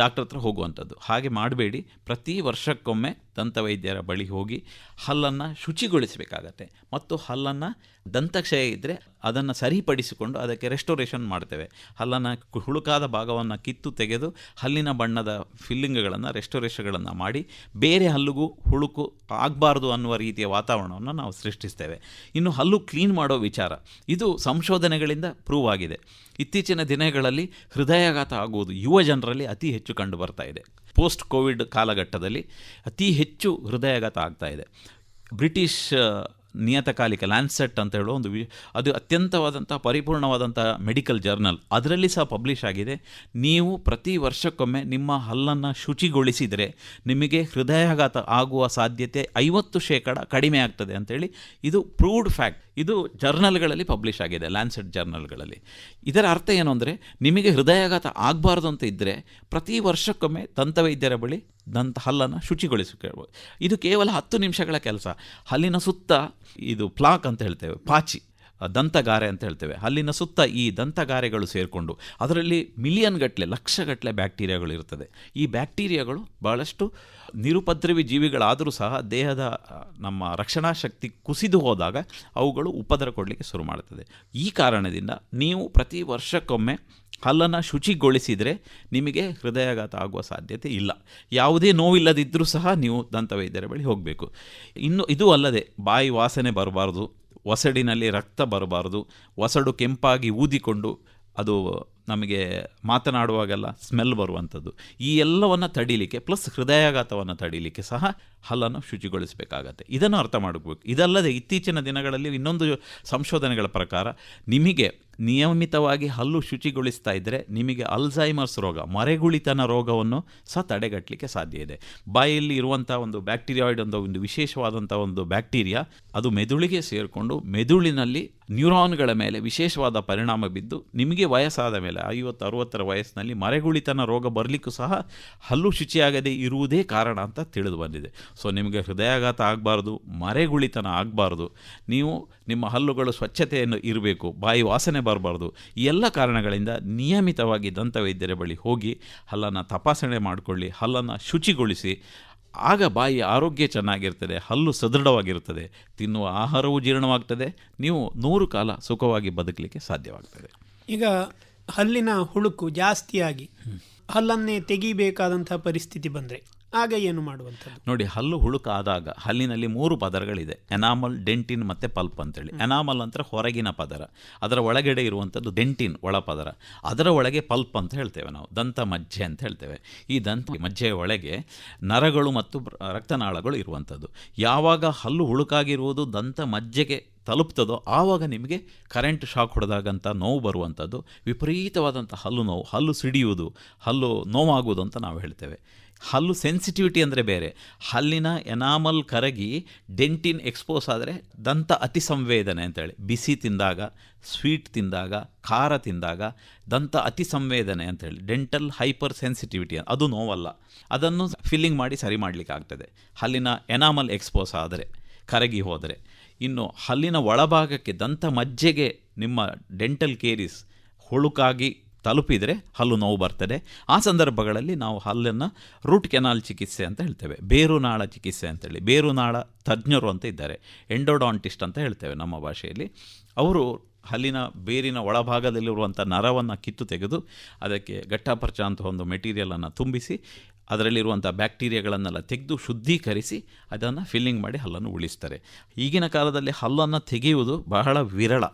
ಡಾಕ್ಟರ್ ಹತ್ರ ಹೋಗುವಂಥದ್ದು. ಹಾಗೆ ಮಾಡಬೇಡಿ. ಪ್ರತಿ ವರ್ಷಕ್ಕೊಮ್ಮೆ ದಂತವೈದ್ಯರ ಬಳಿ ಹೋಗಿ ಹಲ್ಲನ್ನು ಶುಚಿಗೊಳಿಸಬೇಕಾಗತ್ತೆ. ಮತ್ತು ಹಲ್ಲನ್ನು ದಂತಕ್ಷಯ ಇದ್ದರೆ ಅದನ್ನು ಸರಿಪಡಿಸಿಕೊಂಡು ಅದಕ್ಕೆ ರೆಸ್ಟೋರೇಷನ್ ಮಾಡ್ತೇವೆ. ಹಲ್ಲನ್ನು ಹುಳುಕಾದ ಭಾಗವನ್ನು ಕಿತ್ತು ತೆಗೆದು ಹಲ್ಲಿನ ಬಣ್ಣದ ಫಿಲ್ಲಿಂಗ್ಗಳನ್ನು, ರೆಸ್ಟೋರೇಷನ್ಗಳನ್ನು ಮಾಡಿ ಬೇರೆ ಹಲ್ಲುಗೂ ಹುಳುಕು ಆಗಬಾರ್ದು ಅನ್ನುವ ರೀತಿಯ ವಾತಾವರಣವನ್ನು ನಾವು ಸೃಷ್ಟಿಸ್ತೇವೆ. ಇನ್ನು ಹಲ್ಲು ಕ್ಲೀನ್ ಮಾಡೋ ವಿಚಾರ, ಇದು ಸಂಶೋಧನೆಗಳಿಂದ ಪ್ರೂವ್ ಆಗಿದೆ. ಇತ್ತೀಚಿನ ದಿನಗಳಲ್ಲಿ ಹೃದಯಾಘಾತ ಆಗುವುದು ಯುವ ಜನರಲ್ಲಿ ಅತಿ ಹೆಚ್ಚು ಕಂಡು ಬರ್ತಾ ಇದೆ. ಪೋಸ್ಟ್ ಕೋವಿಡ್ ಕಾಲಘಟ್ಟದಲ್ಲಿ ಅತಿ ಹೆಚ್ಚು ಹೃದಯಾಘಾತ ಆಗ್ತಾ ಇದೆ. ಬ್ರಿಟಿಷ್ ನಿಯತಕಾಲಿಕ ಲ್ಯಾನ್ಸೆಟ್ ಅಂತ ಹೇಳೋ ಒಂದು ವಿ, ಅದು ಅತ್ಯಂತವಾದಂಥ ಪರಿಪೂರ್ಣವಾದಂಥ ಮೆಡಿಕಲ್ ಜರ್ನಲ್. ಅದರಲ್ಲಿ ಸಹ ಪಬ್ಲಿಷ್ ಆಗಿದೆ. ನೀವು ಪ್ರತಿ ವರ್ಷಕ್ಕೊಮ್ಮೆ ನಿಮ್ಮ ಹಲ್ಲನ್ನು ಶುಚಿಗೊಳಿಸಿದರೆ ನಿಮಗೆ ಹೃದಯಾಘಾತ ಆಗುವ ಸಾಧ್ಯತೆ ಐವತ್ತು ಶೇಕಡ ಕಡಿಮೆ ಆಗ್ತದೆ ಅಂತೇಳಿ ಇದು ಪ್ರೂವ್ಡ್ ಫ್ಯಾಕ್ಟ್. ಇದು ಜರ್ನಲ್ಗಳಲ್ಲಿ ಪಬ್ಲಿಷ್ ಆಗಿದೆ ಲ್ಯಾನ್ಸೆಟ್ ಜರ್ನಲ್ಗಳಲ್ಲಿ. ಇದರ ಅರ್ಥ ಏನು ಅಂದರೆ, ನಿಮಗೆ ಹೃದಯಾಘಾತ ಆಗಬಾರ್ದು ಅಂತ ಇದ್ದರೆ ಪ್ರತಿ ವರ್ಷಕ್ಕೊಮ್ಮೆ ದಂತವೈದ್ಯರ ಬಳಿ ದಂತ ಹಲ್ಲನ್ನು ಶುಚಿಗೊಳಿಸಿಕೊಳ್ಬೋದು ಇದು ಕೇವಲ ಹತ್ತು ನಿಮಿಷಗಳ ಕೆಲಸ. ಹಲ್ಲಿನ ಸುತ್ತ ಇದು ಪ್ಲಾಕ್ ಅಂತ ಹೇಳ್ತೇವೆ, ಪಾಚಿ. ದಂತಗಾರೆ ಅಂತ ಹೇಳ್ತೇವೆ. ಅಲ್ಲಿನ ಸುತ್ತ ಈ ದಂತಗಾರೆಗಳು ಸೇರಿಕೊಂಡು ಅದರಲ್ಲಿ ಮಿಲಿಯನ್ ಗಟ್ಟಲೆ ಲಕ್ಷಗಟ್ಟಲೆ ಬ್ಯಾಕ್ಟೀರಿಯಾಗಳು ಇರ್ತದೆ ಈ ಬ್ಯಾಕ್ಟೀರಿಯಾಗಳು ಭಾಳಷ್ಟು ನಿರುಪದ್ರವಿ ಜೀವಿಗಳಾದರೂ ಸಹ ದೇಹದ ನಮ್ಮ ರಕ್ಷಣಾ ಶಕ್ತಿ ಕುಸಿದು ಹೋದಾಗ ಅವುಗಳು ಉಪದ್ರ ಕೊಡಲಿಕ್ಕೆ ಶುರು ಮಾಡುತ್ತದೆ. ಈ ಕಾರಣದಿಂದ ನೀವು ಪ್ರತಿ ವರ್ಷಕ್ಕೊಮ್ಮೆ ಹಲ್ಲನ್ನು ಶುಚಿಗೊಳಿಸಿದರೆ ನಿಮಗೆ ಹೃದಯಾಘಾತ ಆಗುವ ಸಾಧ್ಯತೆ ಇಲ್ಲ. ಯಾವುದೇ ನೋವಿಲ್ಲದಿದ್ದರೂ ಸಹ ನೀವು ದಂತವೈದ್ಯರ ಬಳಿ ಹೋಗಬೇಕು. ಇನ್ನು ಇದು ಅಲ್ಲದೆ ಬಾಯಿ ವಾಸನೆ ಬರಬಾರ್ದು. ಒಸಡಿನಲ್ಲಿ ರಕ್ತ ಬರಬಾರ್ದು. ಒಸಡು ಕೆಂಪಾಗಿ ಊದಿಕೊಂಡು ಅದು ನಮಗೆ ಮಾತನಾಡುವಾಗೆಲ್ಲ ಸ್ಮೆಲ್ ಬರುವಂಥದ್ದು. ಈ ಎಲ್ಲವನ್ನು ತಡೀಲಿಕ್ಕೆ ಪ್ಲಸ್ ಹೃದಯಾಘಾತವನ್ನು ತಡೀಲಿಕ್ಕೆ ಸಹ ಹಲ್ಲನ್ನು ಶುಚಿಗೊಳಿಸಬೇಕಾಗತ್ತೆ. ಇದನ್ನು ಅರ್ಥ ಮಾಡಬೇಕು. ಇದಲ್ಲದೆ ಇತ್ತೀಚಿನ ದಿನಗಳಲ್ಲಿ ಇನ್ನೊಂದು ಸಂಶೋಧನೆಗಳ ಪ್ರಕಾರ ನಿಮಗೆ ನಿಯಮಿತವಾಗಿ ಹಲ್ಲು ಶುಚಿಗೊಳಿಸ್ತಾ ಇದ್ದರೆ ನಿಮಗೆ ಅಲ್ಝೈಮರ್ಸ್ ರೋಗ, ಮರೆಗುಳಿತನ ರೋಗವನ್ನು ಸಹ ತಡೆಗಟ್ಟಲಿಕ್ಕೆ ಸಾಧ್ಯ ಇದೆ. ಬಾಯಲ್ಲಿ ಇರುವಂಥ ಒಂದು ಬ್ಯಾಕ್ಟೀರಿಯಾಯ್ಡ್ ಒಂದು ಒಂದು ವಿಶೇಷವಾದಂಥ ಒಂದು ಬ್ಯಾಕ್ಟೀರಿಯಾ, ಅದು ಮೆದುಳಿಗೆ ಸೇರಿಕೊಂಡು ಮೆದುಳಿನಲ್ಲಿ ನ್ಯೂರಾನ್ಗಳ ಮೇಲೆ ವಿಶೇಷವಾದ ಪರಿಣಾಮ ಬಿದ್ದು ನಿಮಗೆ ವಯಸ್ಸಾದ ಮೇಲೆ, ಐವತ್ತು, ಅರುವತ್ತರ ವಯಸ್ಸಿನಲ್ಲಿ ಮರೆಗುಳಿತನ ರೋಗ ಬರಲಿಕ್ಕೂ ಸಹ ಹಲ್ಲು ಶುಚಿಯಾಗದೆ ಇರುವುದೇ ಕಾರಣ ಅಂತ ತಿಳಿದು ಬಂದಿದೆ. ಸೊ ನಿಮಗೆ ಹೃದಯಾಘಾತ ಆಗಬಾರ್ದು, ಮರೆಗುಳಿತನ ಆಗಬಾರ್ದು. ನೀವು ನಿಮ್ಮ ಹಲ್ಲುಗಳು ಸ್ವಚ್ಛತೆಯನ್ನು ಇರಬೇಕು, ಬಾಯಿ ವಾಸನೆ ಬರಬಾರ್ದು ಎಲ್ಲ ಕಾರಣಗಳಿಂದ ನಿಯಮಿತವಾಗಿ ದಂತ ವೈದ್ಯರ ಬಳಿ ಹೋಗಿ ಹಲ್ಲನ್ನು ತಪಾಸಣೆ ಮಾಡಿಕೊಳ್ಳಿ, ಹಲ್ಲನ್ನು ಶುಚಿಗೊಳಿಸಿ. ಆಗ ಬಾಯಿ ಆರೋಗ್ಯ ಚೆನ್ನಾಗಿರ್ತದೆ, ಹಲ್ಲು ಸದೃಢವಾಗಿರ್ತದೆ ತಿನ್ನುವ ಆಹಾರವೂ ಜೀರ್ಣವಾಗ್ತದೆ. ನೀವು ನೂರು ಕಾಲ ಸುಖವಾಗಿ ಬದುಕಲಿಕ್ಕೆ ಸಾಧ್ಯವಾಗ್ತದೆ. ಈಗ ಹಲ್ಲಿನ ಹುಳುಕು ಜಾಸ್ತಿಯಾಗಿ ಹಲ್ಲನ್ನೇ ತೆಗಿಬೇಕಾದಂಥ ಪರಿಸ್ಥಿತಿ ಬಂದರೆ ಆಗ ಏನು ಮಾಡುವಂಥದ್ದು? ನೋಡಿ, ಹಲ್ಲು ಹುಳುಕಾದಾಗ ಹಲ್ಲಿನಲ್ಲಿ ಮೂರು ಪದರಗಳಿದೆ. ಎನಾಮಲ್, ಡೆಂಟಿನ್ ಮತ್ತು ಪಲ್ಪ್ ಅಂತೇಳಿ. ಎನಾಮಲ್ ಅಂದರೆ ಹೊರಗಿನ ಪದರ. ಅದರ ಒಳಗಡೆ ಇರುವಂಥದ್ದು ಡೆಂಟಿನ್ ಒಳ ಪದರ ಅದರ ಒಳಗೆ ಪಲ್ಪ್ ಅಂತ ಹೇಳ್ತೇವೆ ನಾವು. ದಂತ ಮಜ್ಜೆ ಅಂತ ಹೇಳ್ತೇವೆ. ಈ ದಂತ ಮಜ್ಜೆಯ ಒಳಗೆ ನರಗಳು ಮತ್ತು ರಕ್ತನಾಳಗಳು ಇರುವಂಥದ್ದು. ಯಾವಾಗ ಹಲ್ಲು ಹುಳುಕಾಗಿರುವುದು ದಂತ ಮಜ್ಜೆಗೆ ತಲುಪ್ತದೋ ಆವಾಗ ನಿಮಗೆ ಕರೆಂಟ್ ಶಾಕ್ ಹೊಡೆದಾಗಂಥ ನೋವು ಬರುವಂಥದ್ದು. ವಿಪರೀತವಾದಂಥ ಹಲ್ಲು ನೋವು, ಹಲ್ಲು ಸಿಡಿಯುವುದು, ಹಲ್ಲು ನೋವಾಗುವುದು ಅಂತ ನಾವು ಹೇಳ್ತೇವೆ. ಹಲ್ಲು ಸೆನ್ಸಿಟಿವಿಟಿ ಅಂದರೆ ಬೇರೆ. ಹಲ್ಲಿನ ಎನಾಮಲ್ ಕರಗಿ ಡೆಂಟಿನ್ ಎಕ್ಸ್ಪೋಸ್ ಆದರೆ ದಂತ ಅತಿ ಸಂವೇದನೆ ಅಂತೇಳಿ. ಬಿಸಿ ತಿಂದಾಗ ಸ್ವೀಟ್ ತಿಂದಾಗ, ಖಾರ ತಿಂದಾಗ ದಂತ ಅತಿ ಸಂವೇದನೆ ಅಂತೇಳಿ. ಡೆಂಟಲ್ ಹೈಪರ್ ಸೆನ್ಸಿಟಿವಿಟಿ ಅದು ನೋವಲ್ಲ. ಅದನ್ನು ಫಿಲ್ಲಿಂಗ್ ಮಾಡಿ ಸರಿ ಮಾಡಲಿಕ್ಕೆ ಆಗ್ತದೆ. ಹಲ್ಲಿನ ಎನಾಮಲ್ ಎಕ್ಸ್ಪೋಸ್ ಆದರೆ, ಕರಗಿ ಹೋದರೆ. ಇನ್ನು ಹಲ್ಲಿನ ಒಳಭಾಗಕ್ಕೆ ದಂತ ಮಜ್ಜೆಗೆ ನಿಮ್ಮ ಡೆಂಟಲ್ ಕೇರಿಸ್ ಹುಳುಕಾಗಿ ತಲುಪಿದರೆ ಹಲ್ಲು ನೋವು ಬರ್ತದೆ. ಆ ಸಂದರ್ಭಗಳಲ್ಲಿ ನಾವು ಹಲ್ಲನ್ನು ರೂಟ್ ಕೆನಾಲ್ ಚಿಕಿತ್ಸೆ ಅಂತ ಹೇಳ್ತೇವೆ. ಬೇರುನಾಳ ಚಿಕಿತ್ಸೆ ಅಂತೇಳಿ ಬೇರುನಾಳ ತಜ್ಞರು ಅಂತ ಇದ್ದಾರೆ. ಎಂಡೋಡಾಂಟಿಸ್ಟ್ ಅಂತ ಹೇಳ್ತೇವೆ ನಮ್ಮ ಭಾಷೆಯಲ್ಲಿ. ಅವರು ಹಲ್ಲಿನ ಬೇರಿನ ಒಳಭಾಗದಲ್ಲಿರುವಂಥ ನರವನ್ನು ಕಿತ್ತು ತೆಗೆದು ಅದಕ್ಕೆ ಗಟ್ಟಾಪರ್ಚ ಅಂತ ಒಂದು ಮೆಟೀರಿಯಲನ್ನು ತುಂಬಿಸಿ, ಅದರಲ್ಲಿರುವಂಥ ಬ್ಯಾಕ್ಟೀರಿಯಾಗಳನ್ನೆಲ್ಲ ತೆಗೆದು ಶುದ್ಧೀಕರಿಸಿ ಅದನ್ನು ಫಿಲ್ಲಿಂಗ್ ಮಾಡಿ ಹಲ್ಲನ್ನು ಉಳಿಸ್ತಾರೆ. ಈಗಿನ ಕಾಲದಲ್ಲಿ ಹಲ್ಲನ್ನು ತೆಗೆಯುವುದು ಬಹಳ ವಿರಳ.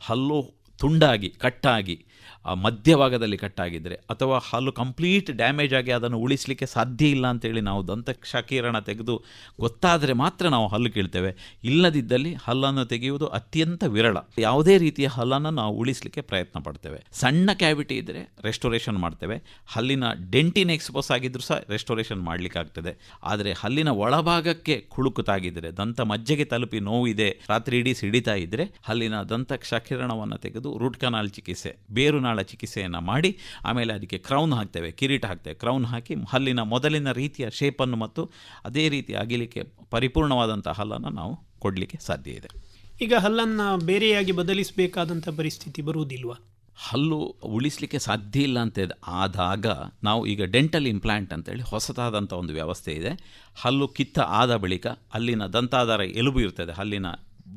ಹಲ್ಲು ತುಂಡಾಗಿ, ಕಟ್ಟಾಗಿ ಮಧ್ಯಭಾಗದಲ್ಲಿ ಕಟ್ಟಾಗಿದ್ದರೆ ಅಥವಾ ಹಲ್ಲು ಕಂಪ್ಲೀಟ್ ಡ್ಯಾಮೇಜ್ ಆಗಿ ಅದನ್ನು ಉಳಿಸಲಿಕ್ಕೆ ಸಾಧ್ಯ ಇಲ್ಲ ಅಂತೇಳಿ ನಾವು ದಂತ ಕ್ಷಕಿರಣ ತೆಗೆದು ಗೊತ್ತಾದರೆ ಮಾತ್ರ ನಾವು ಹಲ್ಲು ಕೀಳ್ತೇವೆ. ಇಲ್ಲದಿದ್ದಲ್ಲಿ ಹಲ್ಲನ್ನು ತೆಗೆಯುವುದು ಅತ್ಯಂತ ವಿರಳ. ಯಾವುದೇ ರೀತಿಯ ಹಲ್ಲನ್ನು ನಾವು ಉಳಿಸಲಿಕ್ಕೆ ಪ್ರಯತ್ನ ಪಡ್ತೇವೆ. ಸಣ್ಣ ಕ್ಯಾವಿಟಿ ಇದ್ದರೆ ರೆಸ್ಟೋರೇಷನ್ ಮಾಡ್ತೇವೆ. ಹಲ್ಲಿನ ಡೆಂಟಿನ ಎಕ್ಸ್ಪೋಸ್ ಆಗಿದ್ದರೂ ಸಹ ರೆಸ್ಟೋರೇಷನ್ ಮಾಡಲಿಕ್ಕಾಗ್ತದೆ. ಆದರೆ ಹಲ್ಲಿನ ಒಳಭಾಗಕ್ಕೆ ಕುಳುಕುತಾಗಿದ್ದರೆ ದಂತ ಮಜ್ಜೆಗೆ ತಲುಪಿ ನೋವಿದೆ, ರಾತ್ರಿ ಇಡೀ ಸಿಡಿತಾ ಇದ್ದರೆ ಹಲ್ಲಿನ ದಂತ ಕ್ಷಕಿರಣವನ್ನು ತೆಗೆದು ರೂಟ್ ಕನಾಲ್ ಚಿಕಿತ್ಸೆ ಬೇರುನಾಳ ಚಿಕಿತ್ಸೆಯನ್ನು ಮಾಡಿ ಆಮೇಲೆ ಅದಕ್ಕೆ ಕ್ರೌನ್ ಹಾಕ್ತೇವೆ ಕಿರೀಟ ಹಾಕ್ತೇವೆ. ಕ್ರೌನ್ ಹಾಕಿ ಹಲ್ಲಿನ ಮೊದಲಿನ ರೀತಿಯ ಶೇಪನ್ನು ಮತ್ತು ಅದೇ ರೀತಿ ಅಗಿಲಿಕ್ಕೆ ಪರಿಪೂರ್ಣವಾದಂಥ ಹಲ್ಲನ್ನು ನಾವು ಕೊಡಲಿಕ್ಕೆ ಸಾಧ್ಯ ಇದೆ. ಈಗ ಹಲ್ಲನ್ನು ಬೇರೆಯಾಗಿ ಬದಲಿಸಬೇಕಾದಂಥ ಪರಿಸ್ಥಿತಿ ಬರುವುದಿಲ್ವಾ? ಹಲ್ಲು ಉಳಿಸಲಿಕ್ಕೆ ಸಾಧ್ಯ ಇಲ್ಲ ಅಂತ ಆದಾಗ ನಾವು ಈಗ ಡೆಂಟಲ್ ಇಂಪ್ಲಾಂಟ್ ಅಂತೇಳಿ ಹೊಸದಾದಂಥ ಒಂದು ವ್ಯವಸ್ಥೆ ಇದೆ. ಹಲ್ಲು ಕಿತ್ತ ಆದ ಬಳಿಕ ಅಲ್ಲಿನ ದಂತಾಧಾರ ಎಲುಬು ಇರ್ತದೆ ಹಲ್ಲಿನ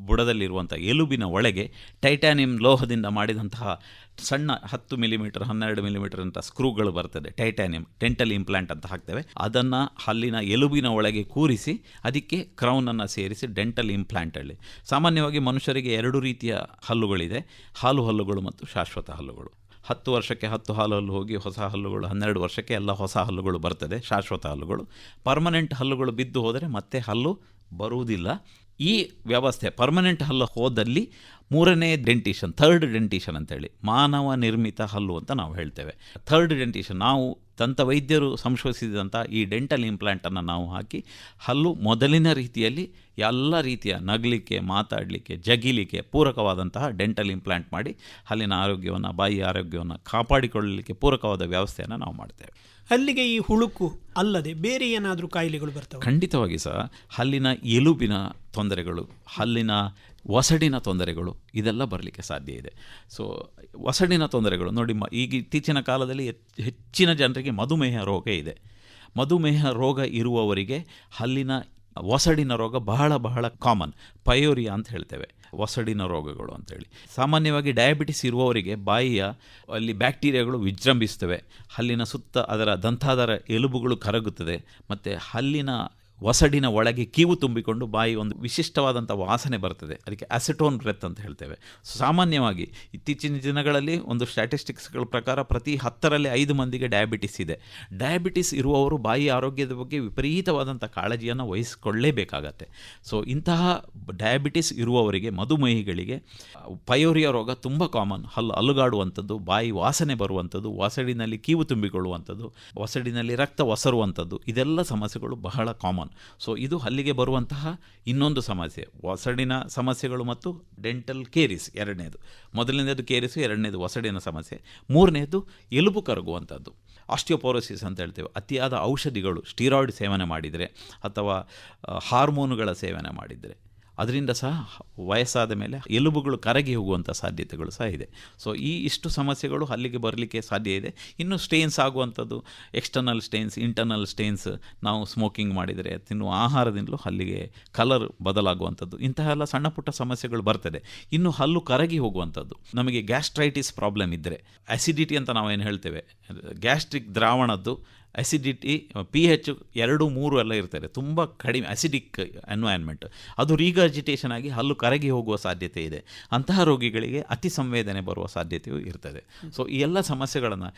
ಬುಡದಲ್ಲಿರುವಂಥ ಎಲುಬಿನ ಒಳಗೆ ಟೈಟಾನಿಯಂ ಲೋಹದಿಂದ ಮಾಡಿದಂತಹ ಸಣ್ಣ ಹತ್ತು ಮಿಲಿಮೀಟರ್ ಹನ್ನೆರಡು ಮಿಲಿಮೀಟರ್ ಅಂತ ಸ್ಕ್ರೂಗಳು ಬರ್ತದೆ. ಟೈಟಾನಿಯಂ ಡೆಂಟಲ್ ಇಂಪ್ಲಾಂಟ್ ಅಂತ ಹಾಕ್ತೇವೆ. ಅದನ್ನು ಹಲ್ಲಿನ ಎಲುಬಿನ ಒಳಗೆ ಕೂರಿಸಿ ಅದಕ್ಕೆ ಕ್ರೌನನ್ನು ಸೇರಿಸಿ ಡೆಂಟಲ್ ಇಂಪ್ಲಾಂಟ್ ಹೇಳಿ ಸಾಮಾನ್ಯವಾಗಿ ಮನುಷ್ಯರಿಗೆ ಎರಡು ರೀತಿಯ ಹಲ್ಲುಗಳಿದೆ. ಹಾಲು ಹಲ್ಲುಗಳು ಮತ್ತು ಶಾಶ್ವತ ಹಲ್ಲುಗಳು. ಹತ್ತು ವರ್ಷಕ್ಕೆ ಹತ್ತು ಹಾಲು ಹಲ್ಲು ಹೋಗಿ ಹೊಸ ಹಲ್ಲುಗಳು, ಹನ್ನೆರಡು ವರ್ಷಕ್ಕೆ ಎಲ್ಲ ಹೊಸ ಹಲ್ಲುಗಳು ಬರ್ತದೆ, ಶಾಶ್ವತ ಹಲ್ಲುಗಳು. ಪರ್ಮನೆಂಟ್ ಹಲ್ಲುಗಳು ಬಿದ್ದು ಹೋದರೆ ಮತ್ತೆ ಹಲ್ಲು ಬರುವುದಿಲ್ಲ. ಈ ವ್ಯವಸ್ಥೆ ಪರ್ಮನೆಂಟ್ ಹಲ್ಲು ಹೋದಲ್ಲಿ ಮೂರನೇ ಡೆಂಟಿಷನ್ ಥರ್ಡ್ ಡೆಂಟಿಷನ್ ಅಂತೇಳಿ ಮಾನವ ನಿರ್ಮಿತ ಹಲ್ಲು ಅಂತ ನಾವು ಹೇಳ್ತೇವೆ. ಥರ್ಡ್ ಡೆಂಟಿಷನ್ ನಾವು ದಂತ ವೈದ್ಯರು ಸಂಶೋಧಿಸಿದಂಥ ಈ ಡೆಂಟಲ್ ಇಂಪ್ಲ್ಯಾಂಟನ್ನು ನಾವು ಹಾಕಿ ಹಲ್ಲು ಮೊದಲಿನ ರೀತಿಯಲ್ಲಿ ಎಲ್ಲ ರೀತಿಯ ನಗಲಿಕ್ಕೆ ಮಾತಾಡಲಿಕ್ಕೆ ಜಗಿಲಿಕ್ಕೆ ಪೂರಕವಾದಂತಹ ಡೆಂಟಲ್ ಇಂಪ್ಲಾಂಟ್ ಮಾಡಿ ಹಲ್ಲಿನ ಆರೋಗ್ಯವನ್ನು ಬಾಯಿ ಆರೋಗ್ಯವನ್ನು ಕಾಪಾಡಿಕೊಳ್ಳಲಿಕ್ಕೆ ಪೂರಕವಾದ ವ್ಯವಸ್ಥೆಯನ್ನು ನಾವು ಮಾಡ್ತೇವೆ. ಅಲ್ಲಿಗೆ ಈ ಹುಳುಕು ಅಲ್ಲದೆ ಬೇರೆ ಏನಾದರೂ ಕಾಯಿಲೆಗಳು ಬರ್ತವೆ? ಖಂಡಿತವಾಗಿ ಸಹ ಹಲ್ಲಿನ ಎಲುಬಿನ ತೊಂದರೆಗಳು ಹಲ್ಲಿನ ಒಸಡಿನ ತೊಂದರೆಗಳು ಇದೆಲ್ಲ ಬರಲಿಕ್ಕೆ ಸಾಧ್ಯ ಇದೆ. ಸೊ ಒಸಡಿನ ತೊಂದರೆಗಳು ನೋಡಿ, ಮ, ಈಗ ಇತ್ತೀಚಿನ ಕಾಲದಲ್ಲಿ ಹೆಚ್- ಹೆಚ್ಚಿನ ಜನರಿಗೆ ಮಧುಮೇಹ ರೋಗ ಇದೆ. ಮಧುಮೇಹ ರೋಗ ಇರುವವರಿಗೆ ಹಲ್ಲಿನ ಒಸಡಿನ ರೋಗ ಬಹಳ ಬಹಳ ಕಾಮನ್ ಪಯೋರಿಯಾ ಅಂತ ಹೇಳ್ತೇವೆ ಒಸಡಿನ ರೋಗಗಳು ಅಂತೇಳಿ ಸಾಮಾನ್ಯವಾಗಿ ಡಯಾಬಿಟಿಸ್ ಇರುವವರಿಗೆ ಬಾಯಿಯ ಅಲ್ಲಿ ಬ್ಯಾಕ್ಟೀರಿಯಾಗಳು ವಿಜೃಂಭಿಸ್ತವೆ. ಹಲ್ಲಿನ ಸುತ್ತ ಅದರ ದಂತಾದರ ಎಲುಬುಗಳು ಕರಗುತ್ತದೆ. ಮತ್ತು ಹಲ್ಲಿನ ಒಸಡಿನ ಒಳಗೆ ಕೀವು ತುಂಬಿಕೊಂಡು ಬಾಯಿ ಒಂದು ವಿಶಿಷ್ಟವಾದಂಥ ವಾಸನೆ ಬರ್ತದೆ. ಅದಕ್ಕೆ ಅಸೆಟೋನ್ ಬ್ರೆತ್ ಅಂತ ಹೇಳ್ತೇವೆ. ಸಾಮಾನ್ಯವಾಗಿ ಇತ್ತೀಚಿನ ದಿನಗಳಲ್ಲಿ ಒಂದು ಸ್ಟ್ಯಾಟಿಸ್ಟಿಕ್ಸ್ಗಳ ಪ್ರಕಾರ ಪ್ರತಿ ಹತ್ತರಲ್ಲಿ ಐದು ಮಂದಿಗೆ ಡಯಾಬಿಟಿಸ್ ಇದೆ. ಡಯಾಬಿಟಿಸ್ ಇರುವವರು ಬಾಯಿ ಆರೋಗ್ಯದ ಬಗ್ಗೆ ವಿಪರೀತವಾದಂಥ ಕಾಳಜಿಯನ್ನು ವಹಿಸಿಕೊಳ್ಳೇಬೇಕಾಗತ್ತೆ. ಸೊ ಇಂತಹ ಡಯಾಬಿಟಿಸ್ ಇರುವವರಿಗೆ, ಮಧುಮೇಹಿಗಳಿಗೆ ಪಯೋರಿಯಾ ರೋಗ ತುಂಬ ಕಾಮನ್. ಹಲ್ಲು ಅಲುಗಾಡುವಂಥದ್ದು, ಬಾಯಿ ವಾಸನೆ ಬರುವಂಥದ್ದು, ವಸಡಿನಲ್ಲಿ ಕೀವು ತುಂಬಿಕೊಳ್ಳುವಂಥದ್ದು ಒಸಡಿನಲ್ಲಿ ರಕ್ತ ಒಸರುವಂಥದ್ದು, ಇದೆಲ್ಲ ಸಮಸ್ಯೆಗಳು ಬಹಳ ಕಾಮನ್. ಸೊ ಇದು ಹಲ್ಲಿಗೆ ಬರುವಂತಹ ಇನ್ನೊಂದು ಸಮಸ್ಯೆ. ಒಸಡಿನ ಸಮಸ್ಯೆಗಳು ಮತ್ತು ಡೆಂಟಲ್ ಕೇರಿಸ್ ಎರಡನೇದು. ಮೊದಲನೇದು ಕೇರಿಸು ಎರಡನೇದು ಒಸಡಿನ ಸಮಸ್ಯೆ. ಮೂರನೇದು ಎಲುಬು ಕರಗುವಂಥದ್ದು. ಆಸ್ಟಿಯೋಪೋರೋಸಿಸ್ ಅಂತ ಹೇಳ್ತೇವೆ. ಅತಿಯಾದ ಔಷಧಿಗಳು ಸ್ಟೀರಾಯ್ಡ್ ಸೇವನೆ ಮಾಡಿದರೆ ಅಥವಾ ಹಾರ್ಮೋನುಗಳ ಸೇವನೆ ಮಾಡಿದರೆ. ಅದರಿಂದ ಸಹ ವಯಸ್ಸಾದ ಮೇಲೆ ಎಲುಬುಗಳು ಕರಗಿ ಹೋಗುವಂಥ ಸಾಧ್ಯತೆಗಳು ಸಹ ಇದೆ. ಸೊ ಈ ಇಷ್ಟು ಸಮಸ್ಯೆಗಳು ಹಲ್ಲಿಗೆ ಬರಲಿಕ್ಕೆ ಸಾಧ್ಯ ಇದೆ. ಇನ್ನು ಸ್ಟೇನ್ಸ್ ಆಗುವಂಥದ್ದು ಎಕ್ಸ್ಟರ್ನಲ್ ಸ್ಟೇನ್ಸ್ ಇಂಟರ್ನಲ್ ಸ್ಟೇನ್ಸ್ ನಾವು ಸ್ಮೋಕಿಂಗ್ ಮಾಡಿದರೆ ತಿನ್ನುವ ಆಹಾರದಿಂದಲೂ ಅಲ್ಲಿಗೆ ಕಲರ್ ಬದಲಾಗುವಂಥದ್ದು. ಇಂತಹ ಎಲ್ಲ ಸಣ್ಣ ಪುಟ್ಟ ಸಮಸ್ಯೆಗಳು ಬರ್ತದೆ. ಇನ್ನು ಹಲ್ಲು ಕರಗಿ ಹೋಗುವಂಥದ್ದು. ನಮಗೆ ಗ್ಯಾಸ್ಟ್ರೈಟಿಸ್ ಪ್ರಾಬ್ಲಮ್ ಇದ್ದರೆ ಆಸಿಡಿಟಿ ಅಂತ ನಾವೇನು ಹೇಳ್ತೇವೆ? ಗ್ಯಾಸ್ಟ್ರಿಕ್ ದ್ರಾವಣದ್ದು ಅಸಿಡಿಟಿ ಪಿ ಹೆಚ್ ಎರಡು, ಮೂರು ಎಲ್ಲ ಇರ್ತದೆ. ತುಂಬ ಕಡಿಮೆ ಅಸಿಡಿಕ್ ಎನ್ವೈರ್ನ್ಮೆಂಟ್ ಅದು ರೀಗರ್ಜಿಟೇಷನ್ ಆಗಿ ಹಲ್ಲು ಕರಗಿ ಹೋಗುವ ಸಾಧ್ಯತೆ ಇದೆ. ಅಂತಹ ರೋಗಿಗಳಿಗೆ ಅತಿ ಸಂವೇದನೆ ಬರುವ ಸಾಧ್ಯತೆಯೂ ಇರ್ತದೆ. ಸೊ ಈ ಎಲ್ಲ ಸಮಸ್ಯೆಗಳನ್ನು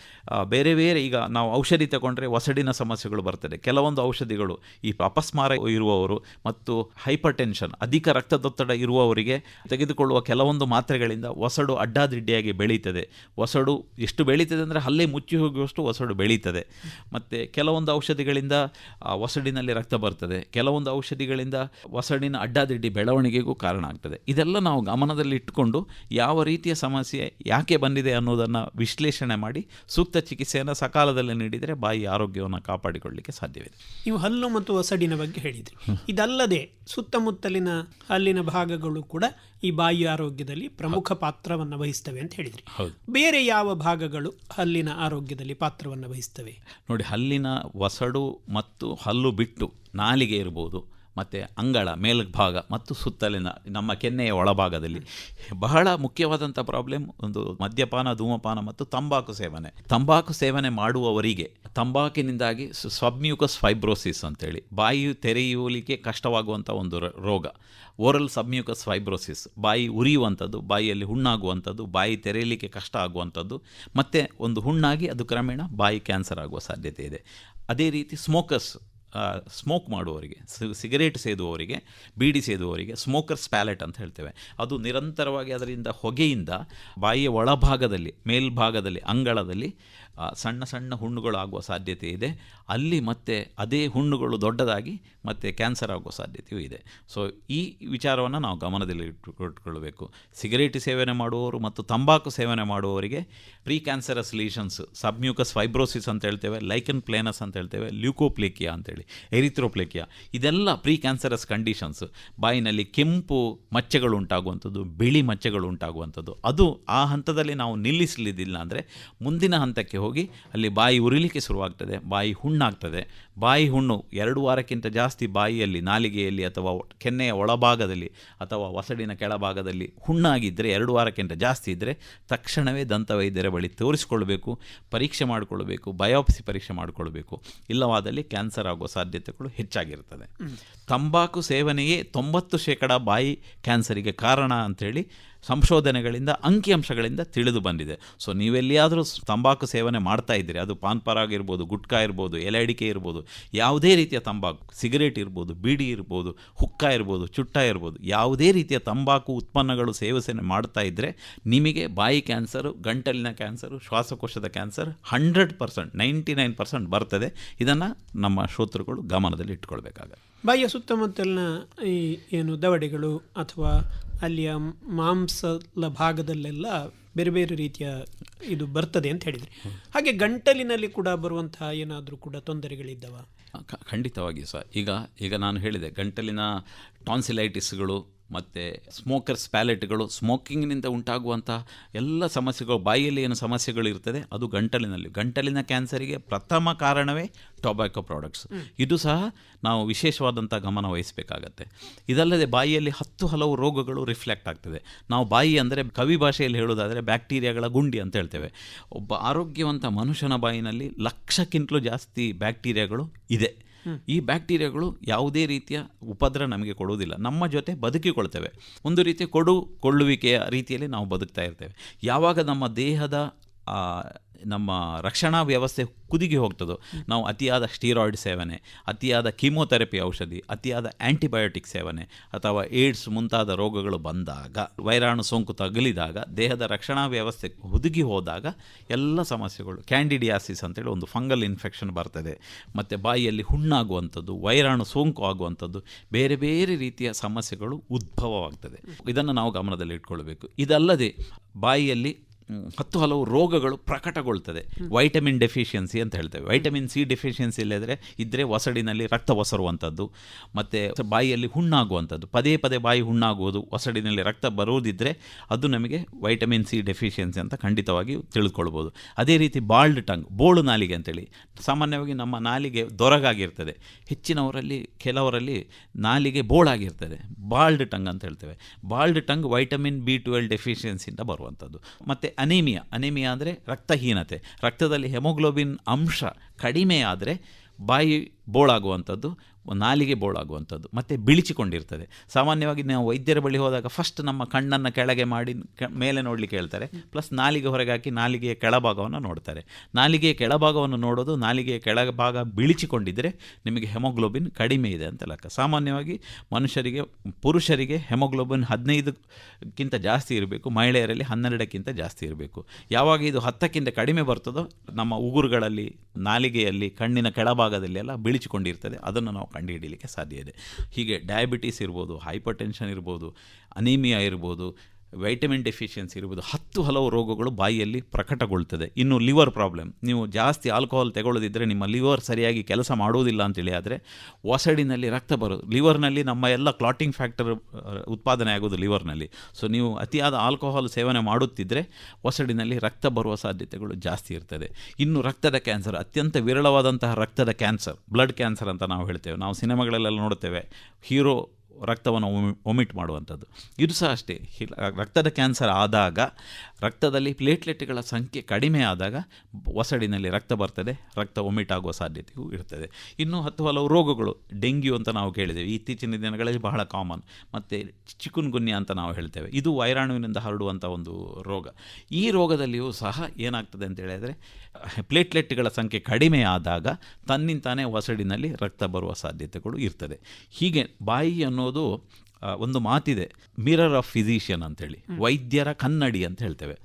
ಬೇರೆ ಬೇರೆ ಈಗ ನಾವು ಔಷಧಿ ತಗೊಂಡ್ರೆ ಒಸಡಿನ ಸಮಸ್ಯೆಗಳು ಬರ್ತದೆ. ಕೆಲವೊಂದು ಔಷಧಿಗಳು ಈ ಅಪಸ್ಮಾರ ಇರುವವರು ಮತ್ತು ಹೈಪರ್ ಟೆನ್ಷನ್ ಅಧಿಕ ರಕ್ತದೊತ್ತಡ ಇರುವವರಿಗೆ ತೆಗೆದುಕೊಳ್ಳುವ ಕೆಲವೊಂದು ಮಾತ್ರೆಗಳಿಂದ ಒಸಡು ಅಡ್ಡಾದಿಡ್ಡಿಯಾಗಿ ಬೆಳೀತದೆ. ಒಸಡು ಎಷ್ಟು ಬೆಳೀತದೆ ಅಂದರೆ ಹಲ್ಲೇ ಮುಚ್ಚಿ ಹೋಗುವಷ್ಟು ಒಸಡು ಬೆಳೀತದೆ. ಕೆಲವೊಂದು ಔಷಧಿಗಳಿಂದ ಒಸಡಿನಲ್ಲಿ ರಕ್ತ ಬರ್ತದೆ. ಕೆಲವೊಂದು ಔಷಧಿಗಳಿಂದ ಒಸಡಿನ ಅಡ್ಡಾದಿಡ್ಡಿ ಬೆಳವಣಿಗೆಗೂ ಕಾರಣ ಆಗ್ತದೆ. ಇದೆಲ್ಲ ನಾವು ಗಮನದಲ್ಲಿ ಇಟ್ಟುಕೊಂಡು ಯಾವ ರೀತಿಯ ಸಮಸ್ಯೆ ಯಾಕೆ ಬಂದಿದೆ ಅನ್ನೋದನ್ನು ವಿಶ್ಲೇಷಣೆ ಮಾಡಿ ಸೂಕ್ತ ಚಿಕಿತ್ಸೆಯನ್ನು ಸಕಾಲದಲ್ಲಿ ನೀಡಿದರೆ ಬಾಯಿ ಆರೋಗ್ಯವನ್ನು ಕಾಪಾಡಿಕೊಳ್ಳಲಿಕ್ಕೆ ಸಾಧ್ಯವಿದೆ. ನೀವು ಹಲ್ಲು ಮತ್ತು ಒಸಡಿನ ಬಗ್ಗೆ ಹೇಳಿದ್ರಿ. ಇದಲ್ಲದೆ ಸುತ್ತಮುತ್ತಲಿನ ಹಲ್ಲಿನ ಭಾಗಗಳು ಕೂಡ ಈ ಬಾಯಿ ಆರೋಗ್ಯದಲ್ಲಿ ಪ್ರಮುಖ ಪಾತ್ರವನ್ನು ವಹಿಸ್ತವೆ ಅಂತ ಹೇಳಿದ್ರಿ. ಬೇರೆ ಯಾವ ಭಾಗಗಳು ಹಲ್ಲಿನ ಆರೋಗ್ಯದಲ್ಲಿ ಪಾತ್ರವನ್ನು ವಹಿಸ್ತವೆ? ನೋಡಿ ಹಲ್ಲಿನ ಒಸಡು ಮತ್ತು ಹಲ್ಲು ಬಿಟ್ಟು ನಾಲಿಗೆ ಇರ್ಬೋದು. ಮತ್ತು ಅಂಗಳ, ಮೇಲ್ಭಾಗ ಮತ್ತು ಸುತ್ತಲಿನ ನಮ್ಮ ಕೆನ್ನೆಯ ಒಳಭಾಗದಲ್ಲಿ. ಬಹಳ ಮುಖ್ಯವಾದಂಥ ಪ್ರಾಬ್ಲಮ್ ಒಂದು ಮದ್ಯಪಾನ, ಧೂಮಪಾನ ಮತ್ತು ತಂಬಾಕು ಸೇವನೆ. ತಂಬಾಕು ಸೇವನೆ ಮಾಡುವವರಿಗೆ ತಂಬಾಕಿನಿಂದಾಗಿ ಸಬ್ಮ್ಯೂಕಸ್ ಫೈಬ್ರೋಸಿಸ್ ಅಂತೇಳಿ, ಬಾಯಿ ತೆರೆಯುವಲಿಕ್ಕೆ ಕಷ್ಟವಾಗುವಂಥ ಒಂದು ರೋಗ. ಓರಲ್ ಸಬ್ಮ್ಯೂಕಸ್ ಫೈಬ್ರೋಸಿಸ್, ಬಾಯಿ ಉರಿಯುವಂಥದ್ದು, ಬಾಯಿಯಲ್ಲಿ ಹುಣ್ಣಾಗುವಂಥದ್ದು, ಬಾಯಿ ತೆರೆಯಲಿಕ್ಕೆ ಕಷ್ಟ ಆಗುವಂಥದ್ದು, ಮತ್ತು ಒಂದು ಹುಣ್ಣಾಗಿ ಅದು ಕ್ರಮೇಣ ಬಾಯಿ ಕ್ಯಾನ್ಸರ್ ಆಗುವ ಸಾಧ್ಯತೆ ಇದೆ. ಅದೇ ರೀತಿ ಸ್ಮೋಕರ್ಸ್ ಸ್ಮೋಕ್ ಮಾಡುವವರಿಗೆ ಸಿಗರೇಟ್ ಸೇದುವವರಿಗೆ, ಬೀಡಿ ಸೇದುವವರಿಗೆ ಸ್ಮೋಕರ್ಸ್ ಪ್ಯಾಲೆಟ್ ಅಂತ ಹೇಳ್ತೇವೆ. ಅದು ನಿರಂತರವಾಗಿ ಅದರಿಂದ ಹೊಗೆಯಿಂದ ಬಾಯಿಯ ಒಳಭಾಗದಲ್ಲಿ, ಮೇಲ್ಭಾಗದಲ್ಲಿ, ಅಂಗಳದಲ್ಲಿ ಸಣ್ಣ ಸಣ್ಣ ಹುಣ್ಣುಗಳಾಗುವ ಸಾಧ್ಯತೆ ಇದೆ. ಅಲ್ಲಿ ಮತ್ತೆ ಅದೇ ಹುಣ್ಣುಗಳು ದೊಡ್ಡದಾಗಿ ಮತ್ತೆ ಕ್ಯಾನ್ಸರ್ ಆಗುವ ಸಾಧ್ಯತೆಯೂ ಇದೆ. ಸೊ ಈ ವಿಚಾರವನ್ನು ನಾವು ಗಮನದಲ್ಲಿ ಇಟ್ಟುಕೊಳ್ಳಬೇಕು ಸಿಗರೇಟ್ ಸೇವನೆ ಮಾಡುವವರು ಮತ್ತು ತಂಬಾಕು ಸೇವನೆ ಮಾಡುವವರಿಗೆ pre cancerous lesions, submucous fibrosis ಅಂತ ಹೇಳ್ತೇವೆ ಲೈಕನ್ ಪ್ಲೇನಸ್ ಅಂತ ಹೇಳ್ತೇವೆ, ಲ್ಯೂಕೋಪ್ಲೇಕಿಯಾ ಅಂತೇಳಿ ಎರಿಥ್ರೋಪ್ಲೇಕಿಯಾ, ಇದೆಲ್ಲ ಪ್ರೀ ಕ್ಯಾನ್ಸರಸ್ ಕಂಡೀಷನ್ಸ್. ಬಾಯಿನಲ್ಲಿ ಕೆಂಪು ಮಚ್ಚೆಗಳು ಉಂಟಾಗುವಂಥದ್ದು, ಬಿಳಿ ಮಚ್ಚೆಗಳು ಉಂಟಾಗುವಂಥದ್ದು. ಅದು ಆ ಹಂತದಲ್ಲಿ ನಾವು ನಿಲ್ಲಿಸಲಿದ್ದಿಲ್ಲ ಅಂದರೆ ಮುಂದಿನ ಹಂತಕ್ಕೆ ಹೋಗಿ ಅಲ್ಲಿ ಬಾಯಿ ಉರಿಲಿಕ್ಕೆ ಶುರುವಾಗ್ತದೆ ಬಾಯಿ ಹುಣ್ಣಾಗ್ತದೆ. ಬಾಯಿ ಹುಣ್ಣು ಎರಡು ವಾರಕ್ಕಿಂತ ಜಾಸ್ತಿ ಬಾಯಿಯಲ್ಲಿ ನಾಲಿಗೆಯಲ್ಲಿ ಅಥವಾ ಕೆನ್ನೆಯ ಒಳಭಾಗದಲ್ಲಿ ಅಥವಾ ವಸಡಿನ ಕೆಳಭಾಗದಲ್ಲಿ ಹುಣ್ಣಾಗಿದ್ದರೆ ಎರಡು ವಾರಕ್ಕಿಂತ ಜಾಸ್ತಿ ಇದ್ದರೆ ತಕ್ಷಣವೇ ದಂತವೈದ್ಯರ ಬಳಿ ತೋರಿಸಿಕೊಳ್ಬೇಕು ಪರೀಕ್ಷೆ ಮಾಡಿಕೊಳ್ಬೇಕು ಬಯೋಪ್ಸಿ ಪರೀಕ್ಷೆ ಮಾಡಿಕೊಳ್ಬೇಕು. ಇಲ್ಲವಾದಲ್ಲಿ ಕ್ಯಾನ್ಸರ್ ಆಗುವ ಸಾಧ್ಯತೆಗಳು ಹೆಚ್ಚಾಗಿರ್ತದೆ. ತಂಬಾಕು ಸೇವನೆಯೇ ತೊಂಬತ್ತು ಶೇಕಡ ಬಾಯಿ ಕ್ಯಾನ್ಸರಿಗೆ ಕಾರಣ ಅಂಥೇಳಿ ಸಂಶೋಧನೆಗಳಿಂದ, ಅಂಕಿಅಂಶಗಳಿಂದ ತಿಳಿದು ಬಂದಿದೆ. ಸೊ ನೀವೆಲ್ಲಿಯಾದರೂ ತಂಬಾಕು ಸೇವನೆ ಮಾಡ್ತಾ ಇದ್ದೀರಿ. ಅದು ಪಾನ್ ಪರಾಗ್ ಇರ್ಬೋದು ಗುಟ್ಕಾ ಇರ್ಬೋದು ಎಲೆ ಅಡಿಕೆ ಇರ್ಬೋದು, ಯಾವುದೇ ರೀತಿಯ ತಂಬಾಕು, ಸಿಗರೇಟ್ ಇರ್ಬೋದು, ಬೀಡಿ ಇರ್ಬೋದು, ಹುಕ್ಕ ಇರ್ಬೋದು, ಚುಟ್ಟ ಇರ್ಬೋದು, ಯಾವುದೇ ರೀತಿಯ ತಂಬಾಕು ಉತ್ಪನ್ನಗಳು ಸೇವನೆ ಮಾಡ್ತಾ ಇದ್ದರೆ ನಿಮಗೆ ಬಾಯಿ ಕ್ಯಾನ್ಸರು, ಗಂಟಲಿನ ಕ್ಯಾನ್ಸರು, ಶ್ವಾಸಕೋಶದ cancer hundred percent, ninety nine percent ಬರ್ತದೆ. ಇದನ್ನು ನಮ್ಮ ಶ್ರೋತೃಗಳು ಗಮನದಲ್ಲಿ ಇಟ್ಕೊಳ್ಬೇಕಾಗುತ್ತೆ. ಬಾಯಿಯ ಸುತ್ತಮುತ್ತಲಿನ ಈ ಏನು ದವಡೆಗಳು ಅಥವಾ ಅಲ್ಲಿಯ ಮಾಂಸದ ಭಾಗದಲ್ಲೆಲ್ಲ ಬೇರೆ ಬೇರೆ ರೀತಿಯ ಇದು ಬರ್ತದೆ ಅಂತ ಹೇಳಿದರೆ. ಹಾಗೆ ಗಂಟಲಿನಲ್ಲಿ ಕೂಡ ಬರುವಂತಹ ಏನಾದರೂ ಕೂಡ ತೊಂದರೆಗಳಿದ್ದವ? ಖಂಡಿತವಾಗಿಯೂ ಖಂಡಿತವಾಗಿ ಸಹ. ಈಗ ಈಗ ನಾನು ಹೇಳಿದೆ, ಗಂಟಲಿನ ಟಾನ್ಸಿಲೈಟಿಸ್ಗಳು ಮತ್ತು ಸ್ಮೋಕರ್ಸ್ ಪ್ಯಾಲೆಟ್ಗಳು ಸ್ಮೋಕಿಂಗ್ನಿಂದ ಉಂಟಾಗುವಂತಹ ಎಲ್ಲ ಸಮಸ್ಯೆಗಳು ಬಾಯಿಯಲ್ಲಿ ಏನು ಸಮಸ್ಯೆಗಳು ಇರ್ತದೆ ಅದು ಗಂಟಲಿನಲ್ಲಿ. ಗಂಟಲಿನ ಕ್ಯಾನ್ಸರಿಗೆ ಪ್ರಥಮ ಕಾರಣವೇ ಟೊಬ್ಯಾಕೊ ಪ್ರಾಡಕ್ಟ್ಸ್ ಇದು ಸಹ ನಾವು ವಿಶೇಷವಾದಂಥ ಗಮನ ವಹಿಸಬೇಕಾಗತ್ತೆ. ಇದಲ್ಲದೆ ಬಾಯಿಯಲ್ಲಿ ಹತ್ತು ಹಲವು ರೋಗಗಳು ರಿಫ್ಲೆಕ್ಟ್ ಆಗ್ತದೆ. ನಾವು ಬಾಯಿ ಅಂದರೆ ಕವಿ ಭಾಷೆಯಲ್ಲಿ ಹೇಳೋದಾದರೆ ಬ್ಯಾಕ್ಟೀರಿಯಾಗಳ ಗುಂಡಿ ಅಂತ ಹೇಳ್ತೇವೆ. ಒಬ್ಬ ಆರೋಗ್ಯವಂತ ಮನುಷ್ಯನ ಬಾಯಿನಲ್ಲಿ ಲಕ್ಷಕ್ಕಿಂತಲೂ ಜಾಸ್ತಿ ಬ್ಯಾಕ್ಟೀರಿಯಾಗಳು ಇದೆ. ಈ ಬ್ಯಾಕ್ಟೀರಿಯಾಗಳು ಯಾವುದೇ ರೀತಿಯ ಉಪದ್ರ ನಮಗೆ ಕೊಡುವುದಿಲ್ಲ. ನಮ್ಮ ಜೊತೆ ಬದುಕಿಕೊಳ್ತೇವೆ. ಒಂದು ರೀತಿಯ ಕೊಡು, ಕೊಳ್ಳುವಿಕೆಯ ರೀತಿಯಲ್ಲಿ ನಾವು ಬದುಕ್ತಾ ಇರ್ತೇವೆ. ಯಾವಾಗ ನಮ್ಮ ದೇಹದ ನಮ್ಮ ರಕ್ಷಣಾ ವ್ಯವಸ್ಥೆ ಕುದಿಗೆ ಹೋಗ್ತದೋ. ನಾವು ಅತಿಯಾದ ಸ್ಟೀರಾಯ್ಡ್ ಸೇವನೆ, ಅತಿಯಾದ ಕೀಮೋಥೆರಪಿ ಔಷಧಿ, ಅತಿಯಾದ ಆ್ಯಂಟಿಬಯೋಟಿಕ್ ಸೇವನೆ ಅಥವಾ ಏಡ್ಸ್ ಮುಂತಾದ ರೋಗಗಳು ಬಂದಾಗ, ವೈರಾಣು ಸೋಂಕು ತಗಲಿದಾಗ, ದೇಹದ ರಕ್ಷಣಾ ವ್ಯವಸ್ಥೆ ಹುದುಗಿ ಹೋದಾಗ ಎಲ್ಲ ಸಮಸ್ಯೆಗಳು ಕ್ಯಾಂಡಿಡಿಯಾಸಿಸ್ ಅಂತೇಳಿ ಒಂದು ಫಂಗಲ್ ಇನ್ಫೆಕ್ಷನ್ ಬರ್ತದೆ. ಮತ್ತು ಬಾಯಿಯಲ್ಲಿ ಹುಣ್ಣಾಗುವಂಥದ್ದು, ವೈರಾಣು ಸೋಂಕು ಆಗುವಂಥದ್ದು ಬೇರೆ ಬೇರೆ ರೀತಿಯ ಸಮಸ್ಯೆಗಳು ಉದ್ಭವವಾಗ್ತದೆ. ಇದನ್ನು ನಾವು ಗಮನದಲ್ಲಿ ಇಟ್ಕೊಳ್ಬೇಕು ಇದಲ್ಲದೆ ಬಾಯಿಯಲ್ಲಿ ಹತ್ತು ಹಲವು ರೋಗಗಳು ಪ್ರಕಟಗೊಳ್ತದೆ. ವೈಟಮಿನ್ ಡೆಫಿಷಿಯನ್ಸಿ ಅಂತ ಹೇಳ್ತೇವೆ. ವೈಟಮಿನ್ ಸಿ ಡೆಫಿಷಿಯನ್ಸಿ ಇಲ್ಲದ್ರೆ ಇದ್ದರೆ ಒಸಡಿನಲ್ಲಿ ರಕ್ತ ಒಸರುವಂಥದ್ದು, ಮತ್ತು ಬಾಯಿಯಲ್ಲಿ ಹುಣ್ಣಾಗುವಂಥದ್ದು. ಪದೇ ಪದೇ ಬಾಯಿ ಹುಣ್ಣಾಗುವುದು ಒಸಡಿನಲ್ಲಿ ರಕ್ತ ಬರುವುದಿದ್ದರೆ ಅದು ನಮಗೆ ವೈಟಮಿನ್ ಸಿ ಡೆಫಿಷಿಯನ್ಸಿ ಅಂತ ಖಂಡಿತವಾಗಿ ತಿಳ್ಕೊಳ್ಬೋದು. ಅದೇ ರೀತಿ ಬಾಲ್ಡ್ ಟಂಗ್, ಬೋಳು ನಾಲಿಗೆ ಅಂತೇಳಿ. ಸಾಮಾನ್ಯವಾಗಿ ನಮ್ಮ ನಾಲಿಗೆ ದೊರಗಾಗಿರ್ತದೆ. ಹೆಚ್ಚಿನವರಲ್ಲಿ, ಕೆಲವರಲ್ಲಿ ನಾಲಿಗೆ ಬೋಳಾಗಿರ್ತದೆ. ಬಾಲ್ಡ್ ಟಂಗ್ ಅಂತ ಹೇಳ್ತೇವೆ. Bald tongue vitamin B twelve ಡೆಫಿಷಿಯನ್ಸಿಯಿಂದ ಬರುವಂಥದ್ದು. ಮತ್ತು ಅನೇಮಿಯಾ ಅನೀಮಿಯಾ ಅಂದರೆ ರಕ್ತಹೀನತೆ. ರಕ್ತದಲ್ಲಿ ಹೆಮೋಗ್ಲೋಬಿನ್ ಅಂಶ ಕಡಿಮೆ ಆದರೆ ಬಾಯಿ ಬೋಳಾಗುವಂಥದ್ದು ನಾಲಿಗೆ ಬೋಳಾಗುವಂಥದ್ದು, ಮತ್ತು ಬಿಳಿಚಿಕೊಂಡಿರ್ತದೆ. ಸಾಮಾನ್ಯವಾಗಿ ನಾವು ವೈದ್ಯರ ಬಳಿ ಹೋದಾಗ ಫಸ್ಟ್ ನಮ್ಮ ಕಣ್ಣನ್ನು ಕೆಳಗೆ ಮಾಡಿ ಮೇಲೆ ನೋಡಲಿಕ್ಕೆ ಹೇಳ್ತಾರೆ. ಪ್ಲಸ್ ನಾಲಿಗೆ ಹೊರಗೆ ಹಾಕಿ ನಾಲಿಗೆಯ ಕೆಳಭಾಗವನ್ನು ನೋಡ್ತಾರೆ. ನಾಲಿಗೆಯ ಕೆಳಭಾಗವನ್ನು ನೋಡೋದು, ನಾಲಿಗೆಯ ಕೆಳಭಾಗ ಬಿಳಿಚಿಕೊಂಡಿದ್ದರೆ ನಿಮಗೆ ಹೆಮೋಗ್ಲೋಬಿನ್ ಕಡಿಮೆ ಇದೆ ಅಂತ ಲೆಕ್ಕ. ಸಾಮಾನ್ಯವಾಗಿ ಮನುಷ್ಯರಿಗೆ, ಪುರುಷರಿಗೆ ಹೆಮೋಗ್ಲೋಬಿನ್ ಹದಿನೈದಕ್ಕಿಂತ ಜಾಸ್ತಿ ಇರಬೇಕು, ಮಹಿಳೆಯರಲ್ಲಿ ಹನ್ನೆರಡಕ್ಕಿಂತ ಜಾಸ್ತಿ ಇರಬೇಕು. ಯಾವಾಗ ಇದು ಹತ್ತಕ್ಕಿಂತ ಕಡಿಮೆ ಬರ್ತದೋ, ನಮ್ಮ ಉಗುರುಗಳಲ್ಲಿ, ನಾಲಿಗೆಯಲ್ಲಿ, ಕಣ್ಣಿನ ಕೆಳಭಾಗದಲ್ಲಿ ಎಲ್ಲ ಬಿಳಿಚಿಕೊಂಡಿರ್ತದೆ. ಅದನ್ನು ನಾವು ಕಂಡುಹಿಡೀಲಿಕ್ಕೆ ಸಾಧ್ಯ ಇದೆ. ಹೀಗೆ ಡಯಾಬಿಟೀಸ್ ಇರ್ಬೋದು ಹೈಪರ್ ಟೆನ್ಷನ್ ಇರ್ಬೋದು ಅನೀಮಿಯಾ ಇರ್ಬೋದು ವೈಟಮಿನ್ ಡೆಫಿಷಿಯನ್ಸಿ ಇರ್ಬೋದು ಹತ್ತು ಹಲವು ರೋಗಗಳು ಬಾಯಿಯಲ್ಲಿ ಪ್ರಕಟಗೊಳ್ತದೆ. ಇನ್ನು ಲಿವರ್ ಪ್ರಾಬ್ಲಮ್. ನೀವು ಜಾಸ್ತಿ ಆಲ್ಕೋಹಾಲ್ ತಗೊಳ್ಳೋದಿದ್ದರೆ ನಿಮ್ಮ ಲಿವರ್ ಸರಿಯಾಗಿ ಕೆಲಸ ಮಾಡುವುದಿಲ್ಲ ಅಂತೇಳಿ ಆದರೆ ಒಸಡಿನಲ್ಲಿ ರಕ್ತ ಬರೋದು. ಲಿವರ್ನಲ್ಲಿ ನಮ್ಮ ಎಲ್ಲ ಕ್ಲಾಟಿಂಗ್ ಫ್ಯಾಕ್ಟರ್ ಉತ್ಪಾದನೆ ಆಗೋದು ಲಿವರ್ನಲ್ಲಿ. ಸೊ ನೀವು ಅತಿಯಾದ ಆಲ್ಕೋಹಾಲ್ ಸೇವನೆ ಮಾಡುತ್ತಿದ್ದರೆ ಒಸಡಿನಲ್ಲಿ ರಕ್ತ ಬರುವ ಸಾಧ್ಯತೆಗಳು ಜಾಸ್ತಿ ಇರ್ತದೆ. ಇನ್ನು ರಕ್ತದ ಕ್ಯಾನ್ಸರ್, ಅತ್ಯಂತ ವಿರಳವಾದಂತಹ ರಕ್ತದ ಕ್ಯಾನ್ಸರ್, ಬ್ಲಡ್ ಕ್ಯಾನ್ಸರ್ ಅಂತ ನಾವು ಹೇಳ್ತೇವೆ. ನಾವು ಸಿನಿಮಾಗಳಲ್ಲೆಲ್ಲ ನೋಡ್ತೇವೆ ಹೀರೋ ರಕ್ತವನ್ನು ಒಮಿಟ್ ಮಾಡುವಂಥದ್ದು. ಇದು ಸಹ ಅಷ್ಟೇ. ರಕ್ತದ ಕ್ಯಾನ್ಸರ್ ಆದಾಗ, ರಕ್ತದಲ್ಲಿ ಪ್ಲೇಟ್ಲೆಟ್ಗಳ ಸಂಖ್ಯೆ ಕಡಿಮೆ ಆದಾಗ ಒಸಡಿನಲ್ಲಿ ರಕ್ತ ಬರ್ತದೆ, ರಕ್ತ ಒಮಿಟ್ ಆಗುವ ಸಾಧ್ಯತೆಯೂ ಇರ್ತದೆ ಇನ್ನು ಹತ್ತು ಹಲವು ರೋಗಗಳು, ಡೆಂಗ್ಯೂ ಅಂತ ನಾವು ಕೇಳಿದ್ದೇವೆ. ಇತ್ತೀಚಿನ ದಿನಗಳಲ್ಲಿ ಬಹಳ ಕಾಮನ್. ಮತ್ತು ಚಿಕುನ್ ಗುನ್ಯ ಅಂತ ನಾವು ಹೇಳ್ತೇವೆ. ಇದು ವೈರಾಣುವಿನಿಂದ ಹರಡುವಂಥ ಒಂದು ರೋಗ. ಈ ರೋಗದಲ್ಲಿಯೂ ಸಹ ಏನಾಗ್ತದೆ ಅಂತ ಹೇಳಿದರೆ, ಪ್ಲೇಟ್ಲೆಟ್ಗಳ ಸಂಖ್ಯೆ ಕಡಿಮೆ ಆದಾಗ ತನ್ನಿಂತಾನೇ ಒಸಡಿನಲ್ಲಿ ರಕ್ತ ಬರುವ ಸಾಧ್ಯತೆಗಳು ಇರ್ತದೆ. ಹೀಗೆ ಬಾಯಿ ಅನ್ನೋದು ಒಂದು ಮಾತಿದೆ. ಮಿರರ್ ಆಫ್ ಫಿಸಿಷಿಯನ್ ಅಂತೇಳಿ. ವೈದ್ಯರ ಕನ್ನಡಿ ಅಂತ ಹೇಳ್ತೇವೆ.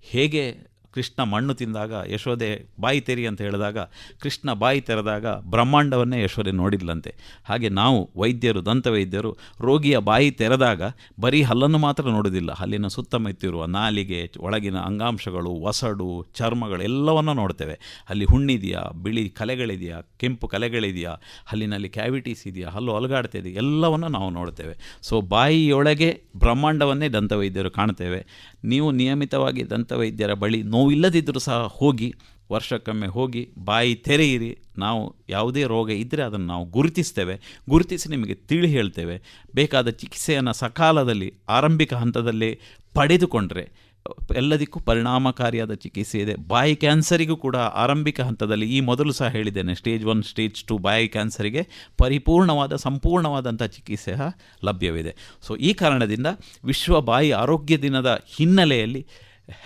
ಹೇಗೆ ಕೃಷ್ಣ ಮಣ್ಣು ತಿಂದಾಗ ಯಶೋದೆ ಬಾಯಿ ತೆರಿ ಅಂತ ಹೇಳಿದಾಗ ಕೃಷ್ಣ ಬಾಯಿ ತೆರೆದಾಗ ಬ್ರಹ್ಮಾಂಡವನ್ನೇ ಯಶೋದೆ ನೋಡಿದ್ಲಂತೆ. ಹಾಗೆ ನಾವು ವೈದ್ಯರು, ದಂತವೈದ್ಯರು, ರೋಗಿಯ ಬಾಯಿ ತೆರೆದಾಗ ಬರೀ ಹಲ್ಲನ್ನು ಮಾತ್ರ ನೋಡೋದಿಲ್ಲ ಹಲ್ಲಿನ ಸುತ್ತಮುತ್ತಿರುವ ನಾಲಿಗೆ, ಒಳಗಿನ ಅಂಗಾಂಶಗಳು, ಒಸಡು, ಚರ್ಮಗಳು ಎಲ್ಲವನ್ನು ನೋಡ್ತೇವೆ. ಅಲ್ಲಿ ಹುಣ್ಣಿದೆಯಾ, ಬಿಳಿ ಕಲೆಗಳಿದೆಯಾ, ಕೆಂಪು ಕಲೆಗಳಿದೆಯಾ, ಹಲ್ಲಿನಲ್ಲಿ ಕ್ಯಾವಿಟೀಸ್ ಇದೆಯಾ, ಹಲ್ಲು ಅಲುಗಾಡ್ತಿದೆ ಎಲ್ಲವನ್ನು ನಾವು ನೋಡ್ತೇವೆ. ಸೊ ಬಾಯಿಯೊಳಗೆ ಬ್ರಹ್ಮಾಂಡವನ್ನೇ ದಂತವೈದ್ಯರು ಕಾಣ್ತೇವೆ. ನೀವು ನಿಯಮಿತವಾಗಿ ದಂತವೈದ್ಯರ ಬಳಿ ನೋವಿಲ್ಲದಿದ್ದರೂ ಸಹ ಹೋಗಿ, ವರ್ಷಕ್ಕೊಮ್ಮೆ ಹೋಗಿ ಬಾಯಿ ತೆರೆಯಿರಿ. ನಾವು ಯಾವುದೇ ರೋಗ ಇದ್ದರೆ ಅದನ್ನು ನಾವು ಗುರುತಿಸ್ತೇವೆ. ಗುರುತಿಸಿ ನಿಮಗೆ ತಿಳಿ ಹೇಳ್ತೇವೆ. ಬೇಕಾದ ಚಿಕಿತ್ಸೆಯನ್ನು ಸಕಾಲದಲ್ಲಿ, ಆರಂಭಿಕ ಹಂತದಲ್ಲಿ ಪಡೆದುಕೊಂಡ್ರೆ ಎಲ್ಲದಕ್ಕೂ ಪರಿಣಾಮಕಾರಿಯಾದ ಚಿಕಿತ್ಸೆ ಇದೆ. ಬಾಯಿ ಕ್ಯಾನ್ಸರಿಗೂ ಕೂಡ ಆರಂಭಿಕ ಹಂತದಲ್ಲಿ ಈ ಮೊದಲು ಸಹ ಹೇಳಿದ್ದೇನೆ, ಸ್ಟೇಜ್ ಒನ್, ಸ್ಟೇಜ್ ಟು ಬಾಯಿ ಕ್ಯಾನ್ಸರಿಗೆ ಪರಿಪೂರ್ಣವಾದ, ಸಂಪೂರ್ಣವಾದಂಥ ಚಿಕಿತ್ಸೆ ಸಹ ಲಭ್ಯವಿದೆ. ಸೊ ಈ ಕಾರಣದಿಂದ ವಿಶ್ವ ಬಾಯಿ ಆರೋಗ್ಯ ದಿನದ ಹಿನ್ನೆಲೆಯಲ್ಲಿ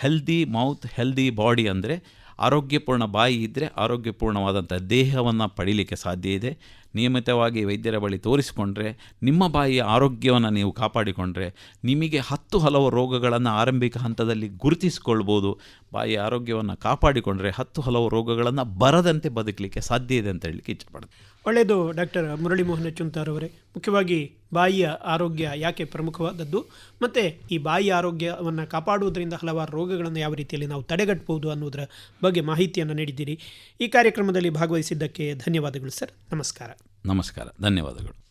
ಹೆಲ್ದಿ ಮೌತ್ ಹೆಲ್ದಿ ಬಾಡಿ ಅಂದರೆ ಆರೋಗ್ಯಪೂರ್ಣ ಬಾಯಿ ಇದ್ದರೆ ಆರೋಗ್ಯಪೂರ್ಣವಾದಂಥ ದೇಹವನ್ನು ಪಡೀಲಿಕ್ಕೆ ಸಾಧ್ಯ ಇದೆ. ನಿಯಮಿತವಾಗಿ ವೈದ್ಯರ ಬಳಿ ತೋರಿಸಿಕೊಂಡ್ರೆ, ನಿಮ್ಮ ಬಾಯಿಯ ಆರೋಗ್ಯವನ್ನು ನೀವು ಕಾಪಾಡಿಕೊಂಡ್ರೆ, ನಿಮಗೆ ಹತ್ತು ಹಲವು ರೋಗಗಳನ್ನು ಆರಂಭಿಕ ಹಂತದಲ್ಲಿ ಗುರುತಿಸಿಕೊಳ್ಬೋದು. ಬಾಯಿಯ ಆರೋಗ್ಯವನ್ನು ಕಾಪಾಡಿಕೊಂಡ್ರೆ ಹತ್ತು ಹಲವು ರೋಗಗಳನ್ನು ಬರದಂತೆ ಬದುಕಲಿಕ್ಕೆ ಸಾಧ್ಯ ಇದೆ ಅಂತ ಹೇಳಲಿಕ್ಕೆ ಇಚ್ಛಪಡ್ತೀನಿ ಒಳ್ಳೆಯದು ಡಾಕ್ಟರ್ ಮುರಳಿ ಮೋಹನ ಚುಂತಾರ್ ಅವರೇ. ಮುಖ್ಯವಾಗಿ ಬಾಯಿಯ ಆರೋಗ್ಯ ಯಾಕೆ ಪ್ರಮುಖವಾದದ್ದು? ಮತ್ತು ಈ ಬಾಯಿಯ ಆರೋಗ್ಯವನ್ನು ಕಾಪಾಡುವುದರಿಂದ ಹಲವಾರು ರೋಗಗಳನ್ನು ಯಾವ ರೀತಿಯಲ್ಲಿ ನಾವು ತಡೆಗಟ್ಟಬಹುದು ಅನ್ನೋದರ ಬಗ್ಗೆ ಮಾಹಿತಿಯನ್ನು ನೀಡಿದ್ದೀರಿ. ಈ ಕಾರ್ಯಕ್ರಮದಲ್ಲಿ ಭಾಗವಹಿಸಿದ್ದಕ್ಕೆ ಧನ್ಯವಾದಗಳು ಸರ್. ನಮಸ್ಕಾರ. ನಮಸ್ಕಾರ. ಧನ್ಯವಾದಗಳು.